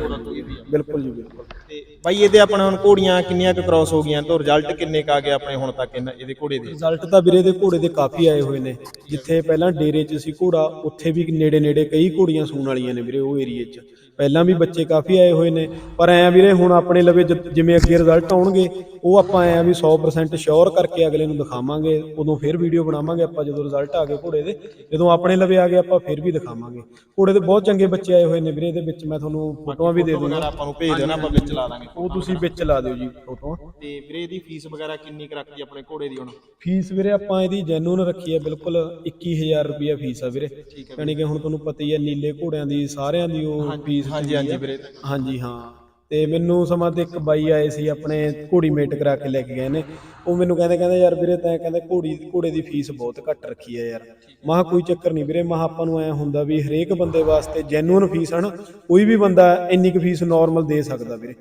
ਬਿਲਕੁਲ ਜੀ ਬਿਲਕੁਲ। ਤੇ ਬਾਈ ਇਹਦੇ ਆਪਣੇ ਹੁਣ ਘੋੜੀਆਂ ਕਿੰਨੀਆਂ ਕੁ ਕ੍ਰਾਸ ਹੋ ਗਈਆਂ? ਤੇ ਰਿਜ਼ਲਟ ਕਿੰਨੇ ਕ ਆ ਗਏ ਆਪਣੇ ਹੁਣ ਤੱਕ ਇਹਨਾਂ ਇਹਦੇ ਘੋੜੇ ਦੇ? ਰਿਜ਼ਲਟ ਤਾਂ ਵੀਰੇ ਦੇ ਘੋੜੇ ਦੇ ਕਾਫੀ ਆਏ ਹੋਏ ਨੇ। ਜਿੱਥੇ ਪਹਿਲਾਂ ਡੇਰੇ 'ਚ ਸੀ ਘੋੜਾ ਉੱਥੇ ਵੀ ਨੇੜੇ ਨੇੜੇ ਕਈ ਘੋੜੀਆਂ ਸੂਣ ਵਾਲੀਆਂ ਨੇ ਵੀਰੇ ਉਹ ਏਰੀਏ 'ਚ। ਪਹਿਲਾਂ ਵੀ ਬੱਚੇ ਕਾਫੀ ਆਏ ਹੋਏ ਨੇ ਪਰ ਐਂ ਵੀਰੇ ਹੁਣ ਆਪਣੇ ਲਵੇ ਜਿਵੇਂ ਅੱਗੇ ਰਿਜ਼ਲਟ ਆਉਣਗੇ ਉਹ ਆਪਾਂ ਐਂ ਵੀ 100% ਸ਼ੋਰ ਕਰਕੇ ਅਗਲੇ ਨੂੰ ਦਿਖਾਵਾਂਗੇ ਉਦੋਂ ਫਿਰ ਵੀਡੀਓ ਬਣਾਵਾਂਗੇ ਆਪਾਂ ਜਦੋਂ ਰਿਜ਼ਲਟ ਆ ਗਏ ਘੋੜੇ ਦੇ ਜਦੋਂ ਆਪਣੇ ਲਵੇ ਆ ਗਏ ਆਪਾਂ ਫਿਰ ਵੀ ਦਿਖਾਵਾਂਗੇ। ਘੋੜੇ ਦੇ ਬਹੁਤ ਚੰਗੇ ਬੱਚੇ ਆਏ ਹੋਏ ਨੇ ਵੀਰੇ ਇਹਦੇ ਵਿੱਚ ਮੈਂ ਤੁਹਾਨੂੰ ਫੋਟੋਆਂ ਵੀ ਦੇ ਦੂੰਗਾ ਆਪਾਂ ਨੂੰ ਭੇਜ ਨਾ ਆਪਾਂ ਵਿੱਚ ਲਾ ਦਾਂਗੇ। ਉਹ ਤੁਸੀਂ ਵਿੱਚ ਲਾ ਦਿਓ ਜੀ ਫੋਟੋਆਂ ਤੇ ਵੀਰੇ ਇਹਦੀ ਫੀਸ ਵਗੈਰਾ ਕਿੰਨੀ ਕੁ ਰੱਖੀ ਆਪਣੇ ਘੋੜੇ ਦੀ ਹੁਣ? ਫੀਸ ਵੀਰੇ ਆਪਾਂ ਇਹਦੀ ਜੈਨੂਨ ਰੱਖੀ ਹੈ ਬਿਲਕੁਲ 21000 ਰੁਪਿਆ ਫੀਸ ਆ ਵੀਰੇ। ਯਾਨੀ ਕਿ ਹੁਣ ਤੁਹਾਨੂੰ ਪਤਾ ਹੀ ਹੈ ਨੀਲੇ ਘੋੜਿਆਂ ਦੀ ਸਾਰਿਆਂ ਦੀ ਉਹ ਫੀਸ ਹਾਂਜੀ ਹਾਂਜੀ ਵੀਰੇ। ਹਾਂਜੀ ਹਾਂ। ਤੇ ਮੈਨੂੰ ਸਮਾਂ ਤੇ ਇੱਕ ਬਾਈ ਆਏ ਸੀ ਆਪਣੇ ਘੋੜੀ ਮੇਟ ਕਰਾ ਕੇ ਲੈ ਕੇ ਗਏ ਨੇ। ਉਹ ਮੈਨੂੰ ਕਹਿੰਦੇ ਕਹਿੰਦੇ ਯਾਰ ਵੀਰੇ ਤੈਂ ਕਹਿੰਦੇ ਘੋੜੀ ਘੋੜੇ ਦੀ ਫੀਸ ਬਹੁਤ ਘੱਟ ਰੱਖੀ ਹੈ ਯਾਰ। ਮਹਾ ਕੋਈ ਚੱਕਰ ਨਹੀਂ ਵੀਰੇ ਮਹਾ ਆਪਾਂ ਨੂੰ ਐ ਹੁੰਦਾ ਵੀ ਹਰੇਕ ਬੰਦੇ ਵਾਸਤੇ ਜੈਨੂਨ ਫੀਸ ਹਨ ਕੋਈ ਵੀ ਬੰਦਾ ਇੰਨੀ ਕੁ ਫੀਸ ਨਾਰਮਲ ਦੇ ਸਕਦਾ ਵੀਰੇ।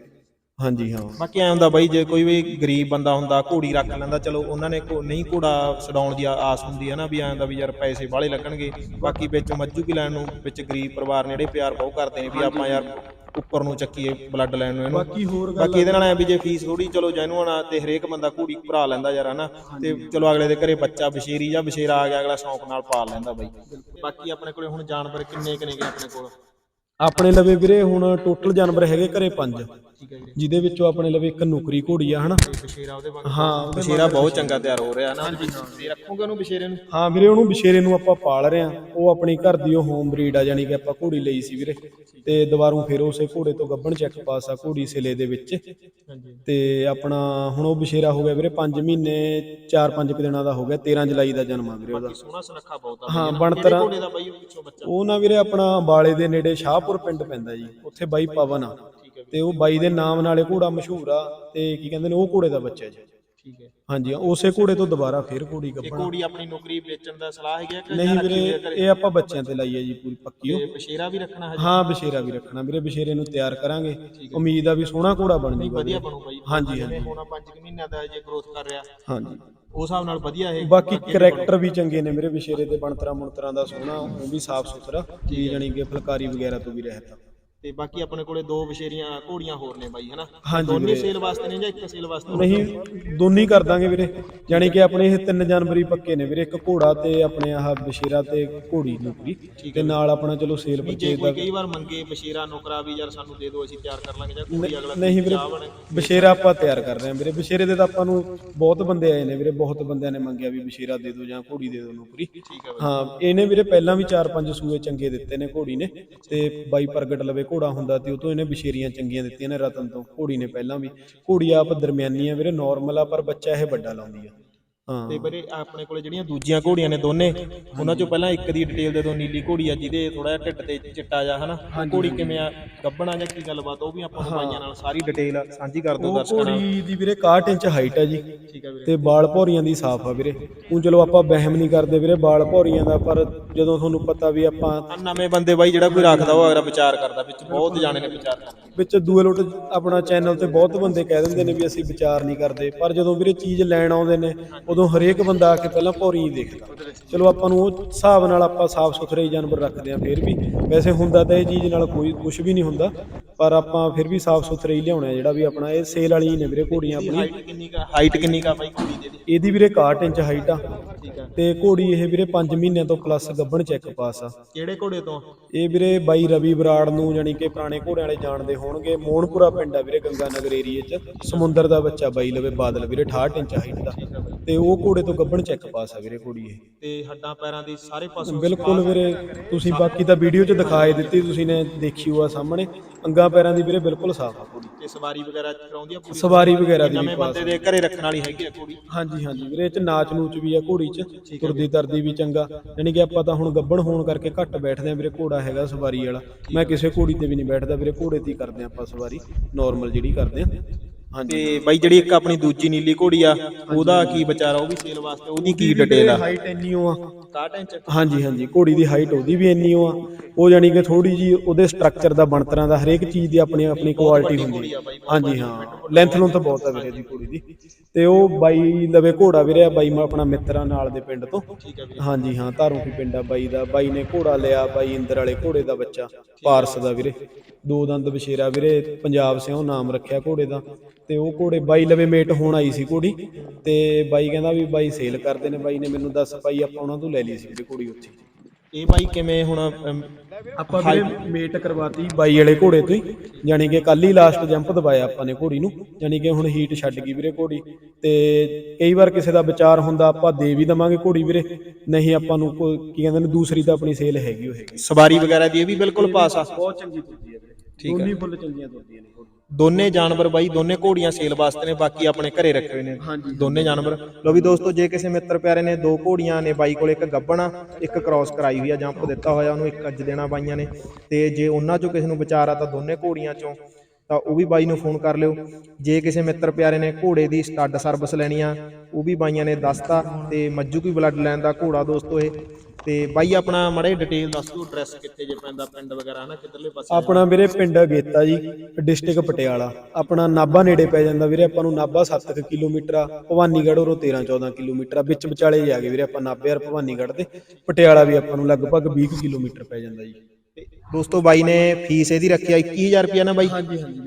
ਹਾਂਜੀ ਹਾਂ। ਬਾਕੀ ਐਂ ਹੁੰਦਾ ਬਾਈ ਜੇ ਕੋਈ ਵੀ ਗਰੀਬ ਬੰਦਾ ਹੁੰਦਾ ਘੋੜੀ ਰੱਖ ਲੈਂਦਾ ਚਲੋ ਉਹਨਾਂ ਨੇ ਘੋ- ਨਹੀਂ ਘੋੜਾ ਛਡਾਉਣ ਦੀ ਆ- ਆਸ ਹੁੰਦੀ ਹੈ ਨਾ ਵੀ ਐਂ ਹੁੰਦਾ ਵੀ ਯਾਰ ਪੈਸੇ ਬਾਹਲੇ ਲੱਗਣਗੇ। ਬਾਕੀ ਵਿੱਚ ਮੱਝੂ ਕੀ ਲੈਣ ਨੂੰ ਵਿੱਚ ਗਰੀਬ ਪਰਿਵਾਰ ਨੇ ਜਿਹੜੇ ਪਿਆਰ ਬਹੁਤ ਕਰਦੇ ਨੇ ਵੀ ਆਪਾਂ ਯਾਰ ਉੱਪਰ ਨੂੰ ਚੱਕੀਏ ਬਲੱਡ ਲੈਣ ਨੂੰ ਇਹਨੂੰ। ਬਾਕੀ ਹੋਰ ਬਾਕੀ ਇਹਦੇ ਨਾਲ ਐ ਵੀ ਜੇ ਫੀਸ ਥੋੜੀ ਚਲੋ ਜੈਨੂਨ ਆ ਤੇ ਹਰੇਕ ਬੰਦਾ ਘੋੜੀ ਭਰਾ ਲੈਂਦਾ ਯਾਰ ਹਨਾ। ਤੇ ਚਲੋ ਅਗਲੇ ਦੇ ਘਰੇ ਬੱਚਾ ਬਸ਼ੇਰੀ ਜਾਂ ਬਸ਼ੇਰਾ ਆ ਗਿਆ ਅਗਲਾ ਸ਼ੌਂਕ ਨਾਲ ਪਾਲ ਲੈਂਦਾ ਬਾਈ। ਬਾਕੀ ਆਪਣੇ ਕੋਲੇ ਹੁਣ ਜਾਨਵਰ ਕਿੰਨੇ ਕਿੰਨੇ ਗਏ ਆਪਣੇ ਕੋਲ? ਆਪਣੇ ਲਵੇ ਵੀਰੇ ਹੁਣ ਟੋਟਲ ਜਾਨਵਰ ਹੈਗੇ ਘਰੇ ਪੰਜ ਠੀਕ ਹੈ ਜਿਹਦੇ ਵਿੱਚੋਂ ਆਪਣੇ ਲਵੇ ਇੱਕ ਨੁਕਰੀ ਘੋੜੀ ਆ ਹਨਾ? ਬਸ਼ੇਰਾ ਉਹਦੇ ਵਾਂਗ ਹਾਂ ਬਸ਼ੇਰਾ ਬਹੁਤ ਚੰਗਾ ਤਿਆਰ ਹੋ ਰਿਹਾ ਨਾ ਤੇ ਰੱਖੋਗੇ ਉਹਨੂੰ ਬਸ਼ੇਰੇ ਨੂੰ? ਹਾਂ ਵੀਰੇ ਉਹਨੂੰ ਬਸ਼ੇਰੇ ਨੂੰ ਆਪਾਂ ਪਾਲ ਰਹੇ ਆ ਉਹ ਆਪਣੀ ਘਰ ਦੀ ਉਹ ਹੋਮ ਬਰੀਡ ਆ ਜਾਨੀ ਕਿ ਆਪਾਂ ਘੋੜੀ ਲਈ ਸੀ ਵੀਰੇ। ਤੇ ਦੁਬਾਰੂ ਫਿਰ ਉਸੇ ਘੋੜੇ ਤੋਂ ਗੱਭਣ ਚੈੱਕ ਪਾਸ ਆ ਘੋੜੀ ਸਿਲੇ ਦੇ ਵਿੱਚ। ਹਾਂਜੀ। ਤੇ ਆਪਣਾ ਹੁਣ ਉਹ ਬਸ਼ੇਰਾ ਹੋ ਗਿਆ ਵੀਰੇ 5 ਮਹੀਨੇ 4-5 ਦਿਨਾਂ ਦਾ ਹੋ ਗਿਆ 13 ਜੁਲਾਈ ਦਾ ਜਨਮ ਆ ਵੀਰੇ ਉਹਦਾ। ਸੋਹਣਾ ਸੁਨੱਖਾ ਬਹੁਤ ਆ ਹਾਂ ਬਣਤਰ ਘੋੜੇ ਦਾ ਬਾਈ ਉਹ ਪਿੱਛੋਂ ਬੱਚਾ? ਉਹ ਨਾ ਵੀਰੇ ਆਪਣਾ ਅੰਬਾਲੇ ਦੇ ਨੇੜੇ ਸ਼ਾਹਪੁਰ ਪਿੰਡ ਪੈਂਦਾ ਜੀ। ਉੱਥੇ ਬਾਈ ਪਵਨ ਆ। ਤੇ ਉਹ ਬਾਈ ਦੇ ਨਾਮ ਨਾਲੇ ਘੋੜਾ ਮਸ਼ਹੂਰ ਆ ਤੇ ਕੀ ਕਹਿੰਦੇ ਨੇ ਉਹ ਘੋੜੇ ਦਾ ਬੱਚਾ ਜੀ। ਠੀਕ ਹੈ। ਹਾਂਜੀ ਉਸੇ ਘੋੜੇ ਤੋਂ ਦੁਬਾਰਾ ਫਿਰ ਘੋੜੀ ਗੱਭਣ ਘੋੜੀ ਆਪਣੀ ਨੌਕਰੀ ਵੇਚਣ ਦਾ ਸਲਾਹ ਹੈਗਾ ਕਿ ਨਹੀਂ ਵੀਰੇ ਇਹ ਆਪਾਂ ਬੱਚਿਆਂ ਤੇ ਲਾਈ ਹੈ ਜੀ ਪੂਰੀ ਪੱਕੀ ਉਹ। ਤੇ ਬਸ਼ੇਰਾ ਵੀ ਰੱਖਣਾ ਹਜੇ? ਹਾਂ ਬਸ਼ੇਰਾ ਵੀ ਰੱਖਣਾ। ਵੀਰੇ ਬਸ਼ੇਰੇ ਨੂੰ ਤਿਆਰ ਕਰਾਂਗੇ। ਉਮੀਦ ਆ ਵੀ ਸੋਹਣਾ ਘੋੜਾ ਬਣ ਜੂਗਾ ਵਧੀਆ ਬਣੂ ਬਾਈ। ਹਾਂਜੀ ਜਿਵੇਂ ਹੁਣ 5 ਮਹੀਨਿਆਂ ਦਾ ਜੇ ਗਰੋਥ ਕਰ ਰਿਹਾ। ਹਾਂਜੀ। ਉਸ ਹਿਸਾਬ ਨਾਲ ਵਧੀਆ ਇਹ। ਬਾਕੀ ਕਰੈਕਟਰ ਵੀ ਚੰਗੇ ਨੇ ਮੇਰੇ ਬਸ਼ੇਰੇ ਦੇ ਬਣਤਰਾਂ ਮੁਣਤਰਾਂ ਦਾ ਸੋਹਣਾ ਉਹ ਵੀ ਸਾਫ਼ ਸੁਥਰਾ ਵੀ ਜਾਣੀ ਕਿ ਫੁਲਕਾਰੀ ਵਗੈਰਾ ਤੋਂ ਵੀ ਰਹਿਤਾ ਤੇ ਬਾਕੀ ਆਪਣੇ ਕੋਲੇ ਦੋ ਬਸ਼ੇਰੀਆਂ ਘੋੜੀਆਂ ਹੋਰ ਨੇ ਬਾਈ ਹਨਾ? ਹਾਂਜੀ ਦੋਨੇ ਸੇਲ ਵਾਸਤੇ ਨੇ ਜਾਂ ਇੱਕ ਸੇਲ ਵਾਸਤੇ ਨਹੀਂ ਦੋਨੀ ਕਰ ਦਾਂਗੇ ਵੀਰੇ। ਜਾਣੀ ਕਿ ਆਪਣੇ ਇਹ 3 ਜਨਵਰੀ ਪੱਕੇ ਨੇ ਵੀਰੇ ਇੱਕ ਘੋੜਾ ਤੇ ਆਪਣੇ ਆਹ ਬਸ਼ੇਰਾ ਤੇ ਘੋੜੀ ਨੂਕਰੀ ਤੇ ਨਾਲ ਆਪਣਾ ਚਲੋ ਸੇਲ ਜੇ ਪਰਚੇਜ ਕੋਈ ਕਈ ਵਾਰ ਮੰਗੇ ਬਸ਼ੇਰਾ ਨੌਕਰਾ ਵੀ ਯਾਰ ਸਾਨੂੰ ਦੇ ਦਿਓ ਅਸੀਂ ਤਿਆਰ ਕਰ ਲਾਂਗੇ ਜਾਂ ਘੋੜੀ ਅਗਲਾ ਨਹੀਂ ਵੀਰੇ ਚਾਹ ਬਣੇ ਬਸ਼ੇਰਾ ਆਪਾਂ ਤਿਆਰ ਕਰ ਰਹੇ ਹਾਂ ਵੀਰੇ। ਬਸ਼ੇਰੇ ਦੇ ਤਾਂ ਆਪਾਂ ਨੂੰ ਬਹੁਤ ਬੰਦੇ ਆਏ ਨੇ ਵੀਰੇ ਬਹੁਤ ਬੰਦਿਆਂ ਨੇ ਮੰਗਿਆ ਵੀ ਬਸ਼ੇਰਾ ਦੇ ਦਿਓ ਜਾਂ ਘੋੜੀ ਦੇ ਦਿਓ ਨੌਕਰੀ। ਠੀਕ ਹੈ ਹਾਂ ਇਹਨੇ ਵੀਰੇ ਪਹਿਲਾਂ ਵੀ 4-5 ਸੂਏ ਚੰਗੇ ਦਿੱਤੇ ਨੇ ਘੋੜੀ ਨੇ ਤੇ ਬਾਈ ਪ੍ਰਗਟ ਲਵੇ ਘੋੜਾ ਹੁੰਦਾ ਤੇ ਉਹ ਤੋਂ ਇਹਨੇ ਬਸ਼ੇਰੀਆਂ ਚੰਗੀਆਂ ਦਿੱਤੀਆਂ ਨੇ ਰਤਨ ਤੋਂ। ਘੋੜੀ ਨੇ ਪਹਿਲਾਂ ਵੀ। ਘੋੜੀ ਆਪ ਦਰਮਿਆਨੀ ਆ ਵੀਰੇ ਨਾਰਮਲ ਆ, ਪਰ ਬੱਚਾ ਇਹ ਵੱਡਾ ਲਾਉਂਦੀ ਆ। ਤੇ ਵੀਰੇ ਆਪਣੇ ਕੋਲੇ ਜਿਹੜੀਆਂ ਦੂਜੀਆਂ ਘੋੜੀਆਂ ਨੇ ਦੋਨੇ ਉਹਨਾਂ ਚੋਂ ਪਹਿਲਾਂ ਇੱਕ ਦੀ ਡਿਟੇਲ ਦੇ ਦਿਓ ਨੀਲੀ ਘੋੜੀ ਆ ਜਿਹਦੇ ਥੋੜਾ ਜਿਹਾ ਢਿੱਡ ਤੇ ਚਿੱਟਾ ਜਾ ਹਨਾ? ਘੋੜੀ ਕਿਵੇਂ ਆ ਗੱਬਣਾ ਜਾਂ ਕੀ ਗੱਲਬਾਤ ਉਹ ਵੀ ਆਪਾਂ ਨੂੰ ਬਾਈਆਂ ਨਾਲ ਸਾਰੀ ਡਿਟੇਲ ਸਾਂਝੀ ਕਰ ਦਿਓ ਦਰਸ਼ਕਾਂ ਨਾਲ। ਘੋੜੀ ਦੀ ਵੀਰੇ 61 ਇੰਚ ਹਾਈਟ ਆ ਜੀ। ਠੀਕ ਹੈ ਵੀਰੇ। ਤੇ ਬਾਲ ਭੌਰੀਆਂ ਦੀ ਸਾਫ਼ ਆ ਵੀਰੇ। ਉਹ ਚਲੋ ਆਪਾਂ ਵਹਿਮ ਨਹੀਂ ਕਰਦੇ ਵੀਰੇ ਬਾਲ ਭੌਰੀਆਂ ਦਾ ਪਰ ਜਦੋਂ ਤੁਹਾਨੂੰ ਪਤਾ ਵੀ ਆਪਾਂ ਨਵੇਂ ਬੰਦੇ ਬਾਈ ਜਿਹੜਾ ਕੋਈ ਰੱਖਦਾ ਉਹ ਅਗਲਾ ਵਿਚਾਰ ਕਰਦਾ ਵਿੱਚ ਬਹੁਤ ਜਾਣੇ ਨੇ ਵਿਚਾਰ ਕਰਦੇ ਵਿੱਚ ਦੂਏ ਲੋਟ ਆਪਣਾ ਚੈਨਲ ਤੇ ਬਹੁਤ ਬੰਦੇ ਕਹਿ ਦਿੰਦੇ ਨੇ ਵੀ ਅਸੀਂ ਵਿਚਾਰ ਨਹੀਂ ਕਰਦੇ। ਪਰ ਜਦੋਂ ਵੀਰੇ ਚੀਜ਼ ਲੈਣ ਆਉਂਦੇ ਨੇ ਉਦੋਂ ਹਰੇਕ ਬੰਦਾ ਆ ਕੇ ਪਹਿਲਾਂ ਭੌਰੀ ਹੀ ਦੇਖਦਾ, ਚਲੋ ਆਪਾਂ ਨੂੰ ਉਹ ਹਿਸਾਬ ਨਾਲ ਆਪਾਂ ਸਾਫ਼ ਸੁਥਰੇ ਜਾਨਵਰ ਰੱਖਦੇ ਆ ਫਿਰ ਵੀ। ਵੈਸੇ ਹੁੰਦਾ ਤਾਂ ਇਹ ਚੀਜ਼ ਨਾਲ ਕੋਈ ਕੁਝ ਵੀ ਨਹੀਂ ਹੁੰਦਾ। ਪਰ ਆਪਾਂ ਫਿਰ ਵੀ ਸਾਫ਼ ਸੁਥਰੇ ਹੀ ਲਿਆਉਣਾ ਜਿਹੜਾ ਵੀ ਆਪਣਾ ਇਹ ਸੇਲ ਵਾਲੀ ਨੇ ਵੀਰੇ ਘੋੜੀਆਂ ਆਪਣੀ। ਹਾਈਟ ਕਿੰਨੀ ਕਾ ਹਾਈਟ ਕਿੰਨੀ ਕਾ ਬਾਈ ਘੋੜੀ ਦੀ? ਇਹਦੀ? ਵੀਰੇ 61 ਇੰਚ ਹਾਈਟ ਆ। ਠੀਕ ਤੇ ਘੋੜੀ ਇਹ ਵੀਰੇ 5 ਮਹੀਨਿਆਂ ਤੋਂ ਪਲੱਸ ਗੱਭਣ ਚੈੱਕ ਪਾਸ ਆ। ਕਿਹੜੇ ਘੋੜੇ ਤੋਂ? ਇਹ ਵੀਰੇ ਬਾਈ ਰਵੀ ਬਰਾੜ ਨੂੰ ਜਾਨੀ ਕਿ ਪੁਰਾਣੇ ਘੋੜਿਆਂ ਵਾਲੇ ਜਾਣਦੇ ਹੋਣਗੇ। ਮੋਹਨਪੁਰਾ ਪਿੰਡ ਆ ਵੀਰੇ ਗੰਗਾ ਨਗਰ ਏਰੀਏ 'ਚ। ਸਮੁੰਦਰ ਦਾ ਬੱਚਾ ਬਾਈ ਲਵੇ ਬਾਦਲ ਵੀਰੇ 68 ਇੰਚ ਹਾਈਟ ਦਾ। ਤੇ ਉਹ ਘੋੜੇ ਤੋਂ ਗੱਭਣ ਚੈੱਕ ਪਾਸ ਆ ਵੀਰੇ ਘੋੜੀ ਇਹ। ਤੇ ਹੱਡਾਂ ਪੈਰਾਂ ਦੀ ਸਾਰੇ ਪਾਸੋਂ ਬਿਲਕੁਲ ਵੀਰੇ ਤੁਸੀਂ ਬਾਕੀ ਤਾਂ ਵੀਡੀਓ 'ਚ ਦਿਖਾਏ ਦਿੱਤੀ ਤੁਸੀਂ ਨੇ ਦੇਖੀ ਹੋਆ ਸਾਹਮਣੇ। ਅੰਗਾ ਪੈਰਾਂ ਦੀ ਵੀਰੇ ਬਿਲਕੁਲ ਸਾਫ਼ ਆ। ਘੋੜੀ ਤੇ ਸਵਾਰੀ ਵਗੈਰਾ ਕਰਾਉਂਦੀ ਆ ਪੂਰੀ? ਸਵਾਰੀ ਵਗੈਰਾ ਦੀ ਵੀ ਨਵੇਂ ਪਾਸ ਬੰਦੇ ਦੇ ਘਰੇ ਰੱਖਣ ਵਾਲੀ ਹੈਗੀ ਆ ਘੋੜੀ ਹਾਂਜੀ ਹਾਂਜੀ ਵੀਰੇ ਇਹ 'ਚ ਨਾਚ ਨੂਚ ਵੀ ਆ ਘੋੜੀ 'ਚ। ਤੁਰਦੀ ਤਰਦੀ ਵੀ ਚੰਗਾ। ਯਾਨੀ ਕਿ ਆਪਾਂ ਤਾਂ ਹੁਣ ਗੱਭਣ ਹੋਣ ਕਰਕੇ ਘੱਟ ਬੈਠਦੇ ਆ ਵੀਰੇ ਘੋੜਾ ਹੈਗਾ ਸਵਾਰੀ ਵਾਲਾ। ਮੈਂ ਕਿਸੇ ਘੋੜੀ ਤੇ ਵੀ ਨਹੀਂ ਬੈਠਦਾ ਵੀਰੇ ਘੋੜੇ ਤੇ ਹੀ ਕਰਦੇ ਆ ਆਪਾਂ ਸਵਾਰੀ ਨਾਰਮਲ ਜਿਹੜੀ ਕਰਦੇ ਆ। ਤੇ ਬਾਈ ਜਿਹੜੀ ਇੱਕ ਆਪਣੀ ਦੂਜੀ ਨੀਲੀ ਘੋੜੀ ਆ ਉਹਦਾ ਕੀ ਵਿਚਾਰਾ ਉਹ ਵੀ ਸੇਲ ਵਾਸਤੇ ਉਹਦੀ ਕੀ ਡਿਟੇਲ ਆ? ਹਾਈਟ ਇੰਨੀ ਓ ਆ। 61 ਇੰਚ? ਹਾਂਜੀ ਹਾਂਜੀ ਘੋੜੀ ਦੀ ਹਾਈਟ ਉਹਦੀ ਵੀ ਇੰਨੀ ਓ ਆ। ਉਹ ਜਾਨੀ ਕਿ ਥੋੜੀ ਜੀ ਉਹਦੇ ਸਟਰਕਚਰ ਦਾ ਬਣਤਰਾਂ ਦਾ ਹਰੇਕ ਚੀਜ਼ ਦੀ ਆਪਣੀ ਆਪਣੀ ਕੁਆਲਿਟੀ ਹੁੰਦੀ ਹਾਂਜੀ ਹਾਂ। ਲੈਂਥ ਨੂੰ ਤਾਂ ਬਹੁਤ ਆ ਵੀਰੇ ਦੀ ਘੋੜੀ ਦੀ। ਤੇ ਉਹ ਬਾਈ ਲਵੇ ਘੋੜਾ ਵੀਰੇ ਆ ਬਾਈ ਮ- ਆਪਣਾ ਮਿੱਤਰਾਂ ਨਾਲ ਦੇ ਪਿੰਡ ਤੋਂ। ਹਾਂਜੀ ਹਾਂ ਧਾਰੂ ਕੀ ਪਿੰਡ ਆ ਬਾਈ ਦਾ। ਬਾਈ ਨੇ ਘੋੜਾ ਲਿਆ ਬਾਈ ਇੰਦਰ ਵਾਲੇ ਘੋੜੇ ਦਾ ਬੱਚਾ ਪਾਰਸ ਦਾ ਵੀਰੇ। ਦੋ ਦੰਦ ਬਸ਼ੇਰਾ ਵੀਰੇ ਪੰਜਾਬ ਸਿਓ ਨਾਮ ਰੱਖਿਆ ਘੋੜੇ ਦਾ। ਤੇ ਉਹ ਘੋੜੇ ਬਾਈ ਲਵੇ ਮੇਟ ਹੋਣ ਆਈ ਸੀ ਘੋੜੀ ਤੇ ਬਾਈ ਕਹਿੰਦਾ ਵੀ ਬਾਈ ਸੇਲ ਕਰਦੇ ਨੇ ਬਾਈ ਨੇ ਮੈਨੂੰ ਦੱਸ ਪਾਈ ਆਪਾਂ ਉਹਨਾਂ ਤੋਂ ਲੈ ਲਈ ਸੀ ਵੀਰੇ ਘੋੜੀ ਉੱਥੇ। ਇਹ ਬਾਈ ਕਿਵੇਂ ਹੁਣ ਅਮ, ਆਪਾਂ ਵੀਰੇ ਮੇਟ ਕਰਵਾਤੀ ਬਾਈ ਵਾਲੇ ਘੋੜੇ ਤੋਂ ਹੀ। ਯਾਨੀ ਕਿ ਕੱਲ ਹੀ ਲਾਸਟ ਜੰਪ ਦਵਾਇਆ ਆਪਾਂ ਨੇ ਘੋੜੀ ਨੂੰ। ਯਾਨੀ ਕਿ ਹੁਣ ਹੀਟ ਛੱਡ ਗਈ ਵੀਰੇ ਘੋੜੀ। ਤੇ ਕਈ ਵਾਰ ਕਿਸੇ ਦਾ ਵਿਚਾਰ ਹੁੰਦਾ ਆਪਾਂ ਦੇ ਵੀ ਦਵਾਂਗੇ ਘੋੜੀ ਵੀਰੇ। ਨਹੀਂ ਆਪਾਂ ਨੂੰ ਕੋਈ ਕੀ ਕਹਿੰਦੇ ਨੇ ਦੂਸਰੀ ਤਾਂ ਆਪਣੀ ਸੇਲ ਹੈਗੀ ਉਹ ਹੈਗੀ ਸਵਾਰੀ ਵਗੈਰਾ ਦੀ ਇਹ ਵੀ ਬਿਲਕੁਲ ਪਾਸ ਆ। ਬਹੁਤ ਚੰਗੀ ਤੁਰਦੀ ਹੈ ਠੀਕ ਹੈ। ਦੋਨੀ ਫੁੱਲ ਚੰਗੀਆਂ ਤੁਰਦੀਆਂ ਨੇ ਦੋਨੇ ਜਾਨਵਰ ਬਾਈ ਦੋਨੇ ਘੋੜੀਆਂ ਸੇਲ ਵਾਸਤੇ ਨੇ ਬਾਕੀ ਆਪਣੇ ਘਰੇ ਰੱਖੇ ਹੋਏ ਨੇ। ਦੋਨੇ ਜਾਨਵਰ। ਲੋ ਵੀ ਦੋਸਤੋ ਜੇ ਕਿਸੇ ਮਿੱਤਰ ਪਿਆਰੇ ਨੇ ਦੋ ਘੋੜੀਆਂ ਨੇ ਬਾਈ ਕੋਲ ਇੱਕ ਗੱਬਣਾ ਇੱਕ ਕ੍ਰਾਸ ਕਰਾਈ ਹੋਈ ਆ ਜੰਪ ਦਿੱਤਾ ਹੋਇਆ ਉਹਨੂੰ ਇੱਕ ਅੱਜ ਦੇਣਾ ਬਾਈਆਂ ਨੇ। ਤੇ ਜੇ ਉਹਨਾਂ ਚੋਂ ਕਿਸੇ ਨੂੰ ਵਿਚਾਰ ਆ ਤਾਂ ਦੋਨੇ ਘੋੜੀਆਂ ਚੋਂ ਤਾਂ ਉਹ ਵੀ ਬਾਈ ਨੂੰ ਫੋਨ ਕਰ ਲਿਓ। ਜੇ ਕਿਸੇ ਮਿੱਤਰ ਪਿਆਰੇ ਨੇ ਘੋੜੇ ਦੀ ਸਟੱਡ ਸਰਵਿਸ ਲੈਣੀ ਆ ਉਹ ਵੀ ਬਾਈਆਂ ਨੇ ਦੱਸਤਾ ਤੇ ਮੱਜੂ ਕੀ ਬਲੱਡ ਲਾਈਨ ਦਾ ਘੋੜਾ ਦੋਸਤੋ ਇਹ। ਤੇ ਬਾਈ, ਆਪਣਾ ਮੜੇ ਡਿਟੇਲ ਦੱਸ ਦਿਓ ਐਡਰੈਸ ਕਿੱਥੇ ਜੇ ਪੈਂਦਾ, ਪਿੰਡ ਵਗੈਰਾ, ਹਨਾ, ਕਿੱਧਰਲੇ ਪਾਸੇ ਆਪਣਾ ਵੀਰੇ ਪਿੰਡ ਗੇਤਾ ਜੀ ਡਿਸਟ੍ਰਿਕਟ ਪਟਿਆਲਾ। ਆਪਣਾ ਨਾਭਾ ਨੇੜੇ ਪੈ ਜਾਂਦਾ ਵੀਰੇ, ਆਪਾਂ ਨੂੰ ਨਾਭਾ 7 ਕਿਲੋਮੀਟਰ ਆ, ਭਵਾਨੀਗੜ੍ਹ ਉਰੋਂ 13 14 ਕਿਲੋਮੀਟਰ ਆ, ਵਿੱਚ ਵਿਚਾਲੇ ਹੀ ਆ ਗਏ ਵੀਰੇ ਆਪਾਂ ਨਾਭੇ ਔਰ ਭਵਾਨੀਗੜ੍ਹ ਦੇ ਪਟਿਆਲਾ ਵੀ ਆਪਾਂ ਨੂੰ ਲਗਭਗ 20 ਕਿਲੋਮੀਟਰ ਪੈ ਜਾਂਦਾ ਜੀ। ਦੋਸਤੋ ਬਾਈ ਨੇ ਫੀਸ ਇਹਦੀ ਰੱਖੀ ਆ 21000 ਰੁਪਿਆ ਨਾ ਬਾਈ?